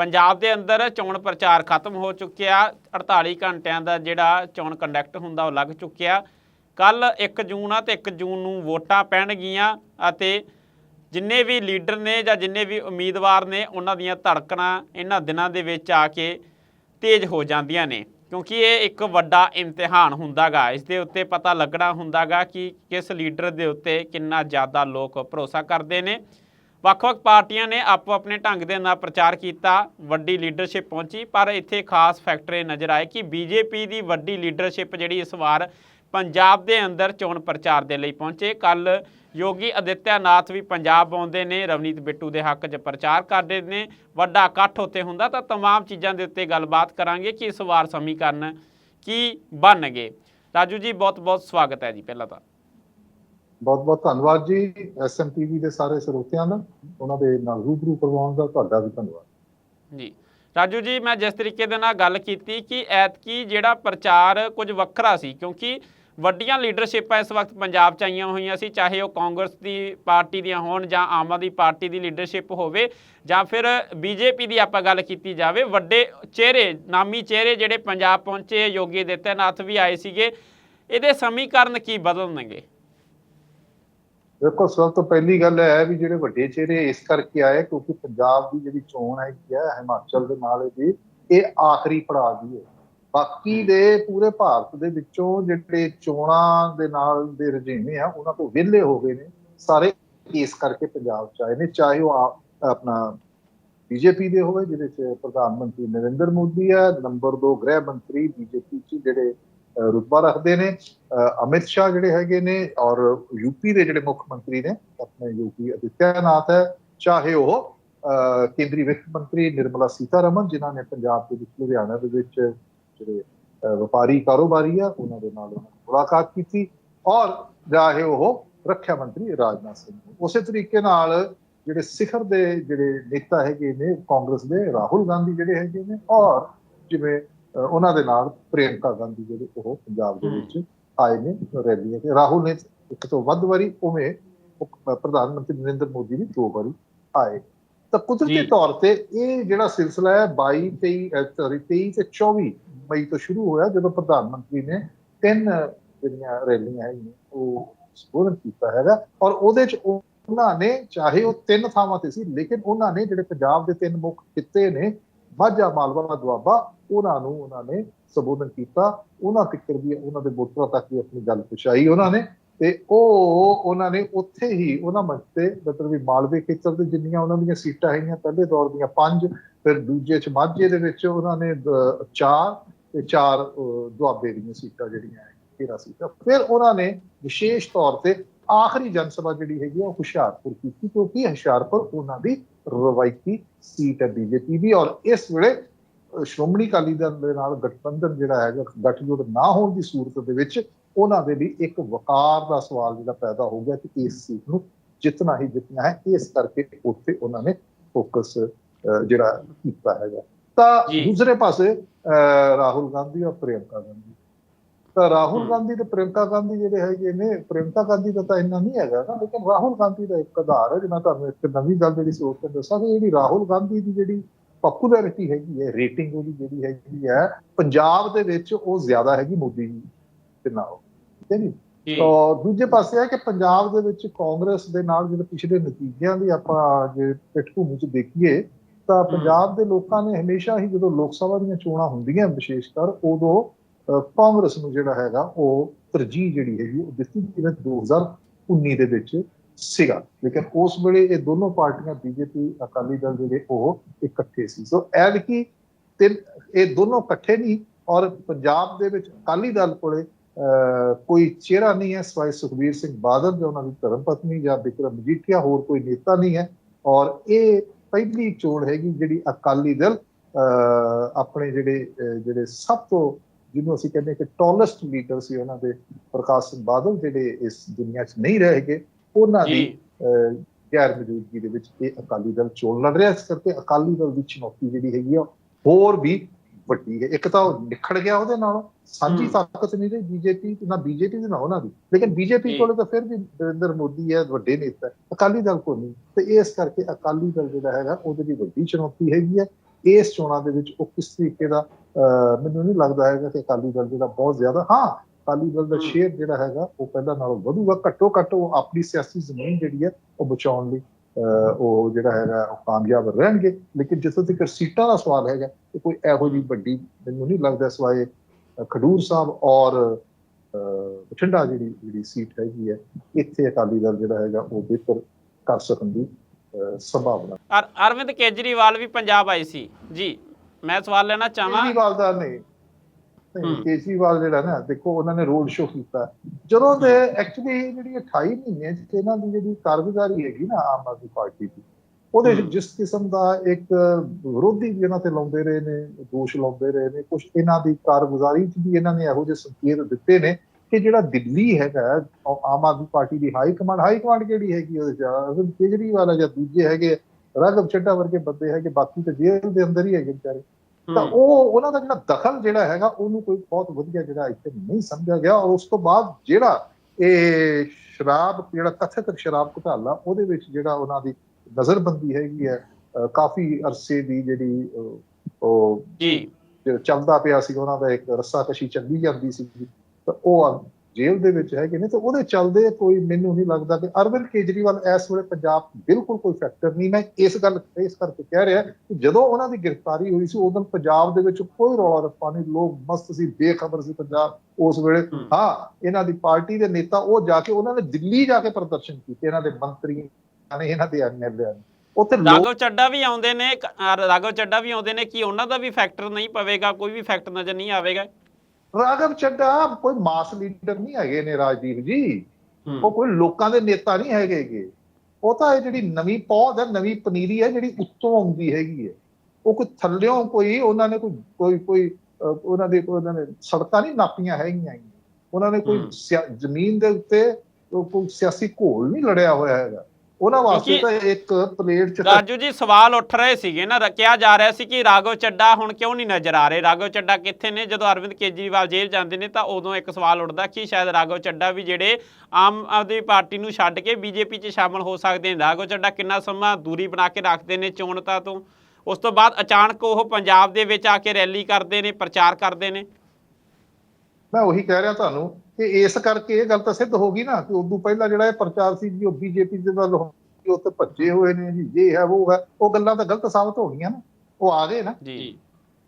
ਪੰਜਾਬ ਦੇ ਅੰਦਰ ਚੋਣ ਪ੍ਰਚਾਰ ਖਤਮ ਹੋ ਚੁੱਕਿਆ। 48 ਘੰਟਿਆਂ ਦਾ ਜਿਹੜਾ ਚੋਣ ਕੰਡਕਟ ਹੁੰਦਾ ਉਹ ਲੱਗ ਚੁੱਕਿਆ। ਕੱਲ 1 ਜੂਨ ਆ ਤੇ 1 ਜੂਨ ਨੂੰ ਵੋਟਾਂ ਪੈਣਗੀਆਂ ਅਤੇ ਜਿੰਨੇ ਵੀ ਲੀਡਰ ਨੇ ਜਾਂ ਜਿੰਨੇ ਵੀ ਉਮੀਦਵਾਰ ਨੇ, ਉਹਨਾਂ ਦੀਆਂ ਧੜਕਣਾਂ ਇਹਨਾਂ ਦਿਨਾਂ ਦੇ ਵਿੱਚ ਆ ਕੇ ਤੇਜ਼ ਹੋ ਜਾਂਦੀਆਂ ਨੇ। ਕਿਉਂਕਿ ਇਹ ਇੱਕ ਵੱਡਾ ਇਮਤਿਹਾਨ ਹੁੰਦਾਗਾ। ਇਸ ਦੇ ਉੱਤੇ ਪਤਾ ਲੱਗਣਾ ਹੁੰਦਾਗਾ ਕਿ ਕਿਸ ਲੀਡਰ ਦੇ ਉੱਤੇ ਕਿੰਨਾ ਜ਼ਿਆਦਾ ਲੋਕ ਭਰੋਸਾ ਕਰਦੇ ਨੇ। ਵੱਖ-ਵੱਖ ਪਾਰਟੀਆਂ ਨੇ ਆਪੋ ਆਪਣੇ ਢੰਗ ਦੇ ਨਾਲ ਪ੍ਰਚਾਰ ਕੀਤਾ ਵੱਡੀ ਲੀਡਰਸ਼ਿਪ ਪਹੁੰਚੀ ਪਰ ਇੱਥੇ ਖਾਸ ਫੈਕਟਰ ਇਹ ਨਜ਼ਰ ਆਏ ਕਿ ਬੀਜੇਪੀ ਦੀ ਵੱਡੀ ਲੀਡਰਸ਼ਿਪ ਜਿਹੜੀ ਇਸ ਵਾਰ ਪੰਜਾਬ ਦੇ ਅੰਦਰ ਚੋਣ ਪ੍ਰਚਾਰ ਦੇ ਲਈ ਪਹੁੰਚੇ ਕੱਲ ਯੋਗੀ ਅਦਿੱਤਿਆਨਾਥ ਵੀ ਪੰਜਾਬ ਆਉਂਦੇ ਨੇ ਰਵਨੀਤ ਬਿੱਟੂ ਦੇ ਹੱਕ 'ਚ ਪ੍ਰਚਾਰ ਕਰਦੇ ਨੇ ਵੱਡਾ ਇਕੱਠ ਉੱਤੇ ਹੁੰਦਾ ਤਾਂ तमाम ਚੀਜ਼ਾਂ ਦੇ ਉੱਤੇ ਗੱਲਬਾਤ ਕਰਾਂਗੇ ਕਿ ਇਸ ਵਾਰ ਸਮੀਕਰਨ ਕੀ ਬਣਨਗੇ ਰਾਜੂ ਜੀ ਬਹੁਤ-ਬਹੁਤ ਸਵਾਗਤ ਹੈ ਜੀ ਪਹਿਲਾਂ ਤਾਂ ਬਹੁਤ ਬਹੁਤ ਧੰਨਵਾਦ ਜੀ ਐਸਐਮਟੀਵੀ ਦੇ ਸਾਰੇ ਸਰੋਤਿਆਂ ਦਾ, ਉਹਨਾਂ ਦੇ ਨਾਲ ਰੂਬਰੂ ਕਰਵਾਉਣ ਦਾ ਤੁਹਾਡਾ ਵੀ ਧੰਨਵਾਦ। ਜੀ। ਰਾਜੂ ਜੀ, ਮੈਂ ਜਿਸ ਤਰੀਕੇ ਦੇ ਨਾਲ ਗੱਲ ਕੀਤੀ ਕਿ ਐਤਕੀ ਜਿਹੜਾ ਪ੍ਰਚਾਰ ਕੁਝ ਵੱਖਰਾ ਸੀ, ਕਿਉਂਕਿ ਵੱਡੀਆਂ ਲੀਡਰਸ਼ਿਪਾਂ ਇਸ ਵਕਤ ਪੰਜਾਬ ਚ ਆਈਆਂ ਹੋਈਆਂ ਸੀ, ਚਾਹੇ ਉਹ ਕਾਂਗਰਸ ਦੀ ਪਾਰਟੀ ਦੀਆਂ ਹੋਣ ਜਾਂ ਆਮ ਆਦਮੀ ਪਾਰਟੀ ਦੀ ਲੀਡਰਸ਼ਿਪ ਹੋਵੇ ਜਾਂ ਫਿਰ ਬੀਜੇਪੀ ਦੀ ਆਪਾਂ ਗੱਲ ਕੀਤੀ ਜਾਵੇ, ਵੱਡੇ ਚਿਹਰੇ, ਨਾਮੀ ਚਿਹਰੇ ਜਿਹੜੇ ਪੰਜਾਬ ਪਹੁੰਚੇ, ਯੋਗੀ ਆਦਿੱਤਿਆਨਾਥ ਵੀ ਆਏ ਸੀਗੇ, ਇਹਦੇ ਸਮੀਕਰਨ ਕੀ ਬਦਲਣਗੇ? ਦੇਖੋ ਸਭ ਤੋਂ ਪਹਿਲੀ ਗੱਲ ਹੈ ਵੀ ਜਿਹੜੇ ਵੱਡੇ ਚਿਹਰੇ ਇਸ ਕਰਕੇ ਆਏ ਕਿਉਂਕਿ ਪੰਜਾਬ ਦੀ ਜਿਹੜੀ ਚੋਣ ਹੈਗੀ ਹੈ ਹਿਮਾਚਲ ਦੇ ਨਾਲ ਇਹਦੀ ਇਹ ਆਖਰੀ ਪੜਾਅ ਦੀ ਹੈ। ਬਾਕੀ ਦੇ ਪੂਰੇ ਭਾਰਤ ਦੇ ਵਿੱਚੋਂ ਜਿਹੜੇ ਚੋਣਾਂ ਦੇ ਨਾਲ ਦੇ ਰਜੀਵੇਂ ਆ ਉਹਨਾਂ ਤੋਂ ਵਿਹਲੇ ਹੋ ਗਏ ਨੇ। ਸਾਰੇ ਇਸ ਕਰਕੇ ਪੰਜਾਬ ਚ ਆਏ ਨੇ ਚਾਹੇ ਉਹ ਆ- ਆਪਣਾ ਬੀਜੇਪੀ ਦੇ ਹੋਵੇ ਜਿਹਦੇ ਚ ਪ੍ਰਧਾਨ ਮੰਤਰੀ ਨਰਿੰਦਰ ਮੋਦੀ ਹੈ ਨੰਬਰ 2 ਗ੍ਰਹਿ ਮੰਤਰੀ ਬੀਜੇਪੀ ਚ ਜਿਹੜੇ ਰੁਤਬਾ ਰੱਖਦੇ ਨੇ। ਅਮਿਤ ਸ਼ਾਹ ਜਿਹੜੇ ਹੈਗੇ ਨੇ ਔਰ ਯੂਪੀ ਦੇ ਜਿਹੜੇ ਮੁੱਖ ਮੰਤਰੀ ਨੇ, ਆਪਣੇ ਯੋਗੀ ਅਦਿੱਤਿਆਨਾਥ ਹੈ, ਚਾਹੇ ਉਹ ਕੇਂਦਰੀ ਵਿੱਤ ਮੰਤਰੀ ਨਿਰਮਲਾ ਸੀਤਾਰਮਨ, ਜਿਨ੍ਹਾਂ ਨੇ ਪੰਜਾਬ ਦੇ ਵਿੱਚ ਲੁਧਿਆਣਾ ਦੇ ਵਿੱਚ ਜਿਹੜੇ ਵਪਾਰੀ ਕਾਰੋਬਾਰੀ ਆ, ਉਹਨਾਂ ਦੇ ਨਾਲ ਉਹਨਾਂ ਨੇ ਮੁਲਾਕਾਤ ਕੀਤੀ। ਔਰ ਚਾਹੇ ਉਹ ਰੱਖਿਆ ਮੰਤਰੀ ਰਾਜਨਾਥ ਸਿੰਘ ਉਸੇ ਤਰੀਕੇ ਨਾਲ ਜਿਹੜੇ ਸਿਖਰ ਦੇ ਜਿਹੜੇ ਨੇਤਾ ਹੈਗੇ ਨੇ, ਕਾਂਗਰਸ ਦੇ ਰਾਹੁਲ ਗਾਂਧੀ ਜਿਹੜੇ ਹੈਗੇ ਨੇ, ਔਰ ਜਿਵੇਂ ਉਹਨਾਂ ਦੇ ਨਾਲ ਪ੍ਰਿਯੰਕਾ ਗਾਂਧੀ ਜਿਹੜੇ ਉਹ ਪੰਜਾਬ ਦੇ। ਵਿੱਚ ਆਏ ਨੇ ਰੈਲੀਆਂ ਤੇ ਰਾਹੁਲ ਨੇ ਇੱਕ ਤੋਂ ਵੱਧ ਵਾਰੀ ਉਵੇਂ ਪ੍ਰਧਾਨ ਮੰਤਰੀ ਨਰਿੰਦਰ ਮੋਦੀ ਵੀ ਦੋ ਵਾਰੀ ਆਏ ਤਾਂ ਕੁਦਰਤੀ। ਤੌਰ ਤੇ ਇਹ ਜਿਹੜਾ ਸਿਲਸਿਲਾ ਹੈ 22 23 ਸੌਰੀ 23 ਤੇ 24 ਮਈ ਤੋਂ ਸ਼ੁਰੂ ਹੋਇਆ ਜਦੋਂ ਪ੍ਰਧਾਨ ਮੰਤਰੀ ਨੇ ਤਿੰਨ ਜਿਹੜੀਆਂ ਰੈਲੀਆਂ ਹੈਗੀਆਂ ਉਹ ਸੰਬੋਧਨ ਕੀਤਾ ਹੈਗਾ ਔਰ ਉਹਦੇ ਚ ਉਹਨਾਂ ਨੇ ਚਾਹੇ ਉਹ ਤਿੰਨ ਥਾਵਾਂ ਤੇ ਸੀ ਲੇਕਿਨ ਉਹਨਾਂ ਨੇ ਜਿਹੜੇ ਪੰਜਾਬ ਦੇ ਤਿੰਨ ਮੁੱਖ ਖਿੱਤੇ ਨੇ ਮਾਝਾ ਮਾਲਵਾ ਦੁਆਬਾ ਉਹਨਾਂ ਨੂੰ ਉਹਨਾਂ ਨੇ ਸੰਬੋਧਨ ਕੀਤਾ। ਉਹਨਾਂ ਤੱਕ ਵੀ ਉਹਨਾਂ ਦੇ ਵੋਟਰਾਂ ਤੱਕ ਵੀ ਆਪਣੀ ਗੱਲ ਪਹੁੰਚਾਈ ਉਹਨਾਂ ਨੇ। ਤੇ ਉਹ ਉਹਨਾਂ ਨੇ ਉੱਥੇ ਹੀ ਉਹਨਾਂ ਮੰਚ ਤੇ ਮਤਲਬ ਵੀ ਮਾਲਵੇ ਖੇਤਰ ਦੇ ਜਿੰਨੀਆਂ ਉਹਨਾਂ ਦੀਆਂ ਸੀਟਾਂ ਹੈਗੀਆਂ ਪਹਿਲੇ ਦੌਰ ਦੀਆਂ ਪੰਜ ਫਿਰ ਦੂਜੇ ਚ ਮਾਝੇ ਦੇ ਵਿੱਚ ਉਹਨਾਂ ਨੇ ਦ- ਚਾਰ ਤੇ ਚਾਰ ਅਹ, ਦੁਆਬੇ ਦੀਆਂ ਸੀਟਾਂ ਜਿਹੜੀਆਂ ਹੈ 13 ਸੀਟਾਂ। ਫਿਰ ਉਹਨਾਂ ਨੇ ਵਿਸ਼ੇਸ਼ ਤੌਰ ਤੇ ਆਖਰੀ ਜਨ ਸਭਾ ਜਿਹੜੀ ਹੈਗੀ ਉਹ ਹੁਸ਼ਿਆਰਪੁਰ ਕੀਤੀ ਕਿਉਂਕਿ ਹੁਸ਼ਿਆਰਪੁਰ ਉਹਨਾਂ ਦੀ ਰਵਾਇਤੀ ਸੀਟ ਹੈ ਬੀਜੇਪੀ ਦੀ ਔਰ ਇਸ ਵੇਲੇ ਸ਼੍ਰੋਮਣੀ ਅਕਾਲੀ ਦਲ ਦੇ ਨਾਲ ਗਠਬੰਧਨ ਜਿਹੜਾ ਹੈਗਾ ਗੱਠਜੋੜ ਨਾ ਹੋਣ ਦੀ ਸੂਰਤ ਦੇ ਵਿੱਚ ਉਹਨਾਂ ਦੇ ਲਈ ਇੱਕ ਵਕਾਰ ਦਾ ਸਵਾਲ ਜਿਹੜਾ ਪੈਦਾ ਹੋ ਗਿਆ ਕਿ ਇਸ ਸੀਟ ਨੂੰ ਜਿੱਤਣਾ ਹੀ ਜਿੱਤਣਾ ਹੈ ਇਸ ਕਰਕੇ ਉੱਥੇ ਉਹਨਾਂ ਨੇ ਫੋਕਸ ਜਿਹੜਾ ਕੀਤਾ ਹੈਗਾ ਤਾਂ। ਦੂਸਰੇ ਪਾਸੇ ਰਾਹੁਲ ਗਾਂਧੀ ਔਰ ਪ੍ਰਿਯੰਕਾ ਗਾਂਧੀ ਤਾਂ ਰਾਹੁਲ। ਗਾਂਧੀ ਤੇ ਪ੍ਰਿਯੰਕਾ ਗਾਂਧੀ ਜਿਹੜੇ ਹੈਗੇ ਨੇ ਪ੍ਰਿਯੰਕਾ ਗਾਂਧੀ ਦਾ ਤਾਂ ਇੰਨਾ ਨਹੀਂ ਹੈਗਾ ਨਾ ਲੇਕਿਨ ਰਾਹੁਲ ਗਾਂਧੀ ਦਾ ਇੱਕ ਆਧਾਰ ਹੈ ਜਿਹਨਾਂ ਤੁਹਾਨੂੰ ਇੱਕ ਨਵੀਂ ਗੱਲ ਜਿਹੜੀ ਸੋਚ ਕੇ ਦੱਸਾਂ ਕਿ ਜਿਹੜੀ ਰਾਹੁਲ ਗਾਂਧੀ ਦੀ ਜਿਹੜੀ ਪਪੂਲੈਰਿਟੀ ਹੈਗੀ ਹੈ ਰੇਟਿੰਗ ਉਹਦੀ ਜਿਹੜੀ ਹੈਗੀ ਹੈ ਪੰਜਾਬ ਦੇ ਵਿੱਚ ਉਹ ਜ਼ਿਆਦਾ ਹੈਗੀ ਮੋਦੀ ਜੀ ਦੇ ਨਾਲ ਠੀਕ ਹੈ ਜੀ? ਤਾਂ ਦੂਜੇ ਪਾਸੇ ਹੈ ਕਿ ਪੰਜਾਬ ਦੇ ਵਿੱਚ ਕਾਂਗਰਸ ਦੇ ਨਾਲ ਜਿਹੜੇ ਪਿਛਲੇ ਨਤੀਜਿਆਂ ਦੀ ਆਪਾਂ ਜੇ ਪਿੱਠਭੂਮੀ 'ਚ ਦੇਖੀਏ ਤਾਂ ਪੰਜਾਬ ਦੇ ਲੋਕਾਂ ਨੇ ਹਮੇਸ਼ਾ ਹੀ ਜਦੋਂ ਲੋਕ ਸਭਾ ਦੀਆਂ ਚੋਣਾਂ ਹੁੰਦੀਆਂ ਵਿਸ਼ੇਸ਼ ਕਰ ਉਦੋਂ ਕਾਂਗਰਸ ਨੂੰ ਜਿਹੜਾ ਹੈਗਾ ਉਹ ਤਰਜੀਹ ਜਿਹੜੀ ਹੈਗੀ ਉਹ ਦਿੱਤੀ ਜਿਵੇਂ 2019 ਦੇ ਵਿੱਚ ਸੀਗਾ। ਲੇਕਿਨ ਉਸ ਵੇਲੇ ਇਹ ਦੋਨੋਂ ਪਾਰਟੀਆਂ ਬੀਜੇਪੀ, ਅਕਾਲੀ ਦਲ ਜਿਹੜੇ ਉਹ ਇਕੱਠੇ ਸੀ। ਸੋ ਐਤਕੀ ਤਿੰਨ ਇਹ ਦੋਨੋਂ ਇਕੱਠੇ ਨਹੀਂ ਔਰ ਪੰਜਾਬ ਦੇ ਵਿੱਚ ਅਕਾਲੀ ਦਲ ਕੋਲੇ, ਅਹ, ਕੋਈ ਚਿਹਰਾ ਨਹੀਂ ਹੈ। ਸਵਾਈ ਸੁਖਬੀਰ ਸਿੰਘ ਬਾਦਲ ਜਾਂ ਉਹਨਾਂ ਦੀ ਧਰਮ ਪਤਨੀ ਜਾਂ ਬਿਕਰਮ ਮਜੀਠੀਆ ਹੋਰ ਕੋਈ ਨੇਤਾ ਨਹੀਂ ਹੈ। ਔਰ ਇਹ ਪਹਿਲੀ ਚੋਣ ਹੈਗੀ ਜਿਹੜੀ ਅਕਾਲੀ ਦਲ, ਅਹ, ਆਪਣੇ ਜਿਹੜੇ ਜਿਹੜੇ ਸਭ ਤੋਂ ਜਿਹਨੂੰ ਅਸੀਂ ਕਹਿੰਦੇ ਕਿ ਟੌਲੈਸਟ ਲੀਡਰ ਸੀ ਉਹਨਾਂ ਦੇ ਪ੍ਰਕਾਸ਼ ਸਿੰਘ ਬਾਦਲ ਜਿਹੜੇ ਇਸ ਦੁਨੀਆ 'ਚ ਨਹੀਂ ਰਹੇਗੇ ਉਹਨਾਂ ਦੀ ਗੈਰ ਮੌਜੂਦਗੀ ਦੇ ਵਿੱਚ ਇਹ ਅਕਾਲੀ ਦਲ ਚੋਣ ਲੜ ਰਿਹਾ ਇਸ ਕਰਕੇ ਅਕਾਲੀ ਦਲ ਦੀ ਚੁਣੌਤੀ ਜਿਹੜੀ ਹੈਗੀ ਆ ਹੋਰ ਵੀ ਵੱਡੀ ਹੈ ਇੱਕ ਤਾਂ ਉਹ ਨਿਖੜ ਗਿਆ ਉਹਦੇ ਨਾਲੋਂ ਸਾਂਝੀ। ਤਾਕਤ ਨਹੀਂ ਰਹੀ ਬੀਜੇਪੀ ਨਾ ਬੀਜੇਪੀ ਦੇ ਨਾ ਉਹਨਾਂ ਦੀ ਲੇਕਿਨ ਬੀਜੇਪੀ। ਕੋਲ ਤਾਂ ਫਿਰ ਵੀ ਨਰਿੰਦਰ ਮੋਦੀ ਹੈ ਵੱਡੇ ਨੇਤਾ। ਅਕਾਲੀ ਦਲ ਕੋਲ ਨਹੀਂ ਤੇ ਇਸ ਕਰਕੇ ਅਕਾਲੀ ਦਲ ਜਿਹੜਾ ਹੈਗਾ ਉਹਦੇ ਦੀ ਵੱਡੀ ਚੁਣੌਤੀ ਹੈਗੀ ਹੈ ਇਸ ਚੋਣਾਂ ਦੇ ਵਿੱਚ ਉਹ ਕਿਸ ਤਰੀਕੇ ਦਾ ਮੈਨੂੰ ਨਹੀਂ ਲੱਗਦਾ ਹੈਗਾ ਕਿ ਅਕਾਲੀ ਦਲ ਜਿਹੜਾ ਬਹੁਤ ਜ਼ਿਆਦਾ ਹਾਂ ਅਕਾਲੀ ਦਲ ਦਾ। ਸ਼ੇਅਰ ਜਿਹੜਾ ਹੈਗਾ ਉਹ ਪਹਿਲਾਂ ਨਾਲੋਂ ਵਧੂਗਾ ਘੱਟੋ ਘੱਟ ਉਹ ਆਪਣੀ ਸਿਆਸੀ ਜ਼ਮੀਨ ਜਿਹੜੀ ਹੈ ਉਹ ਬਚਾਉਣ ਲਈ ਉਹ ਜਿਹੜਾ ਹੈਗਾ ਉਹ ਕਾਮਯਾਬ ਰਹਿਣਗੇ ਲੇਕਿਨ ਜਿੱਥੋਂ ਤੱਕ ਸੀਟਾਂ ਦਾ ਸਵਾਲ ਹੈਗਾ ਤੇ ਕੋਈ ਇਹੋ ਜਿਹੀ ਵੱਡੀ ਮੈਨੂੰ ਨਹੀਂ ਲੱਗਦਾ ਸਿਵਾਏ ਖਡੂਰ ਸਾਹਿਬ ਔਰ ਬਠਿੰਡਾ ਜਿਹੜੀ ਜਿਹੜੀ ਸੀਟ ਹੈਗੀ ਹੈ ਇੱਥੇ ਅਕਾਲੀ ਦਲ ਜਿਹੜਾ ਹੈਗਾ ਉਹ ਬਿਹਤਰ ਕਰ ਸਕਣ ਦੀ ਸੰਭਾਵਨਾ। ਅਰ ਅਰਵਿੰਦ ਕੇਜਰੀਵਾਲ ਵੀ ਪੰਜਾਬ ਆਏ ਸੀ। ਜੀ ਮੈਂ ਸਵਾਲ ਲੈਣਾ ਚਾਹਾਂ ਕੇਜਰੀਵਾਲ ਦਾ ਨਹੀਂ। ਕੇਜਰੀਵਾਲ ਜਿਹੜਾ ਨਾ ਦੇਖੋ ਉਹਨਾਂ ਨੇ ਰੋਡ ਸ਼ੋਅ ਕੀਤਾ। ਜਦੋਂ ਦੇ ਐਕਚੁਅਲੀ ਜਿਹੜੀ 28 ਮਹੀਨੇ ਚ ਇਹਨਾਂ ਦੀ ਜਿਹੜੀ ਕਾਰਗੁਜ਼ਾਰੀ ਹੈਗੀ ਨਾ ਆਮ ਆਦਮੀ ਪਾਰਟੀ ਦੀ ਉਹਦੇ 'ਚ ਹਮ। ਜਿਸ ਕਿਸਮ ਦਾ ਇੱਕ ਵਿਰੋਧੀ ਵੀ ਇਹਨਾਂ ਤੇ ਲਾਉਂਦੇ ਰਹੇ ਨੇ ਦੋਸ਼ ਲਾਉਂਦੇ ਰਹੇ ਨੇ ਕੁਝ ਇਹਨਾਂ ਦੀ ਕਾਰਗੁਜ਼ਾਰੀ 'ਚ ਵੀ ਇਹਨਾਂ ਨੇ ਇਹੋ ਜਿਹੇ ਸੰਕੇਤ ਦਿੱਤੇ ਨੇ। ਕਿ ਜਿਹੜਾ ਦਿੱਲੀ ਹੈਗਾ ਆਮ ਆਦਮੀ ਪਾਰਟੀ ਦੀ ਹਾਈ ਕਮਾਂਡ ਹਾਈ ਕਮਾਂਡ ਕਿਹੜੀ ਹੈਗੀ ਉਹਦੇ 'ਚ? ਅਰਵਿੰਦ ਕੇਜਰੀਵਾਲ ਜਾਂ ਦੂਜੇ ਹੈਗੇ ਰਾਘਵ ਚੱਡਾ ਵਰਗੇ ਬੰਦੇ ਹੈਗੇ ਬਾਕੀ ਤਾਂ ਜੇਲ੍ਹ ਦੇ ਅੰਦਰ ਹੀ ਹੈਗੇ ਵਿਚਾਰੇ। ਤਾਂ ਉਹ ਉਹਨਾਂ ਦਾ ਜਿਹੜਾ ਦਖਲ ਜਿਹੜਾ ਹੈਗਾ ਉਹਨੂੰ ਕੋਈ ਬਹੁਤ ਵਧੀਆ ਜਿਹੜਾ ਇੱਥੇ ਨਹੀਂ ਸਮਝਿਆ ਗਿਆ ਔਰ ਉਸ ਤੋਂ ਬਾਅਦ ਜਿਹੜਾ ਇਹ ਸ਼ਰਾਬ ਜਿਹੜਾ ਕਥਿਤ ਸ਼ਰਾਬ ਘੁਟਾਲਾ ਉਹਦੇ ਵਿੱਚ ਜਿਹੜਾ ਉਹਨਾਂ ਦੀ ਨਜ਼ਰਬੰਦੀ ਹੈਗੀ ਹੈ ਕਾਫੀ ਅਰਸੇ ਦੀ ਜਿਹੜੀ ਉਹ ਜੀ। ਚੱਲਦਾ ਪਿਆ ਸੀ ਉਹਨਾਂ ਦਾ ਇੱਕ ਰੱਸਾ ਕਸ਼ੀ ਚੱਲੀ ਜਾਂਦੀ ਸੀ ਤਾਂ ਉਹ ਜੇਲ੍ਹ ਦੇ ਵਿੱਚ ਹੈਗੇ ਨੇ ਤੇ ਉਹਦੇ ਚੱਲਦੇ ਕੋਈ ਮੈਨੂੰ ਨਹੀਂ ਲੱਗਦਾ ਕਿ ਅਰਵਿੰਦ ਕੇਜਰੀਵਾਲ ਇਸ ਵੇਲੇ ਪੰਜਾਬ ਬਿਲਕੁਲ ਕੋਈ ਫੈਕਟਰ ਨਹੀਂ ਮੈਂ ਇਸ ਗੱਲ ਇਸ ਕਰਕੇ ਕਹਿ ਰਿਹਾ ਕਿ ਜਦੋਂ ਉਹਨਾਂ ਦੀ ਗ੍ਰਿਫਤਾਰੀ ਹੋਈ ਸੀ ਉਦੋਂ ਪੰਜਾਬ ਦੇ ਵਿੱਚ ਕੋਈ ਰੌਲਾ ਰੱਪਾ ਨਹੀਂ ਲੋਕ ਮਸਤ ਸੀ ਬੇਖਬਰ ਸੀ ਪੰਜਾਬ ਉਸ ਵੇਲੇ। ਹਾਂ। ਇਹਨਾਂ ਦੀ ਪਾਰਟੀ ਦੇ ਨੇਤਾ ਉਹ ਜਾ ਕੇ ਉਹਨਾਂ ਨੇ ਦਿੱਲੀ ਜਾ ਕੇ ਪ੍ਰਦਰਸ਼ਨ ਕੀਤੇ ਇਹਨਾਂ ਦੇ ਮੰਤਰੀਆਂ ਨੇ ਇਹਨਾਂ ਦੇ ਐਮਐਲਏ ਨੇ। ਉੱਥੇ ਰਾਘਵ ਚੱਡਾ ਵੀ ਆਉਂਦੇ ਨੇ ਰਾਘਵ ਚੱਡਾ ਵੀ ਆਉਂਦੇ ਨੇ ਕੀ ਉਹਨਾਂ ਦਾ ਵੀ ਫੈਕਟਰ ਨਹੀਂ ਪਵੇਗਾ ਕੋਈ ਵੀ ਫੈਕਟਰ ਨਜ਼ਰ ਨਹੀਂ ਆਵੇਗਾ। ਰਾਘਵ ਚੱਡਾ ਕੋਈ ਮਾਸ ਲੀਡਰ ਨਹੀਂ ਹੈਗੇ ਨੇ ਰਾਜਦੀਪ ਜੀ। ਉਹ ਕੋਈ ਲੋਕਾਂ ਦੇ ਨੇਤਾ ਨਹੀਂ ਹੈਗੇਗੇ ਉਹ ਤਾਂ ਇਹ ਜਿਹੜੀ ਨਵੀਂ ਪੌਦ ਹੈ ਨਵੀਂ ਪਨੀਰੀ ਹੈ ਜਿਹੜੀ ਉੱਤੋਂ ਆਉਂਦੀ ਹੈਗੀ ਹੈ। ਉਹ ਕੋਈ ਥੱਲਿਓਂ ਕੋਈ ਉਹਨਾਂ ਨੇ ਕੋਈ ਕੋਈ ਕੋਈ ਉਹਨਾਂ ਦੇ ਕੋਈ ਉਹਨਾਂ ਨੇ ਸੜਕਾਂ ਨਹੀਂ ਨਾਪੀਆਂ ਹੈਗੀਆਂ। ਉਹਨਾਂ ਨੇ ਕੋਈ ਜ਼ਮੀਨ ਦੇ ਉੱਤੇ ਕੋਈ ਸਿਆਸੀ ਘੋਲ ਨਹੀਂ ਲੜਿਆ ਹੋਇਆ ਹੈਗਾ। ਉਹਨਾਂ ਵਾਸਤੇ ਤਾਂ ਇੱਕ ਪਲੇਟ ਚ ਰਾਜੂ ਜੀ ਸਵਾਲ ਉੱਠ ਰਹੇ ਸੀਗੇ ਨਾ ਕਿਹਾ ਜਾ ਰਿਹਾ ਸੀ ਕਿ ਰਾਘਵ ਚੱਡਾ ਹੁਣ ਕਿਉਂ ਨਹੀਂ ਨਜ਼ਰ ਆ ਰਹੇ? ਰਾਘਵ ਚੱਡਾ ਕਿੱਥੇ ਨੇ? ਜਦੋਂ ਅਰਵਿੰਦ ਕੇਜਰੀਵਾਲ ਜੇਲ੍ਹ ਜਾਂਦੇ ਨੇ ਤਾਂ ਉਦੋਂ ਇੱਕ ਸਵਾਲ ਉੱਠਦਾ ਕਿ ਸ਼ਾਇਦ ਰਾਘਵ ਚੱਡਾ ਵੀ ਜਿਹੜੇ ਆਮ ਆਦਮੀ ਪਾਰਟੀ ਨੂੰ ਛੱਡ ਕੇ ਬੀਜੇਪੀ 'ਚ ਸ਼ਾਮਲ ਹੋ ਸਕਦੇ ਨੇ। ਰਾਘਵ ਚੱਡਾ ਕਿੰਨਾ ਸਮਾਂ ਦੂਰੀ ਬਣਾ ਕੇ ਰੱਖਦੇ ਨੇ ਚੋਣਤਾ ਤੋਂ? ਉਸ ਤੋਂ ਬਾਅਦ ਅਚਾਨਕ ਉਹ ਪੰਜਾਬ ਦੇ ਵਿੱਚ ਆ ਕੇ ਰੈਲੀ ਕਰਦੇ ਨੇ ਪ੍ਰਚਾਰ ਕਰਦੇ ਨੇ। ਮੈਂ ਉਹੀ ਕਹਿ ਰਿਹਾ ਤੁਹਾਨੂੰ ਕਿ ਇਸ ਕਰਕੇ ਇਹ ਗੱਲ ਤਾਂ ਸਿੱਧ ਹੋ ਗਈ ਨਾ ਕਿ ਉਦੋਂ ਪਹਿਲਾਂ ਜਿਹੜਾ ਇਹ ਪ੍ਰਚਾਰ ਸੀ ਜੀ ਉਹ ਬੀਜੇਪੀ ਦੇ ਵੱਲ ਕਿ ਉੱਥੇ ਭੱਜੇ ਹੋਏ ਨੇ ਜੀ ਇਹ ਹੈ ਉਹ ਹੈ ਉਹ ਗੱਲਾਂ ਤਾਂ ਗਲਤ ਸਾਬਤ ਹੋ ਗਈਆਂ ਨਾ ਉਹ ਆ ਗਏ ਨਾ। ਜੀ।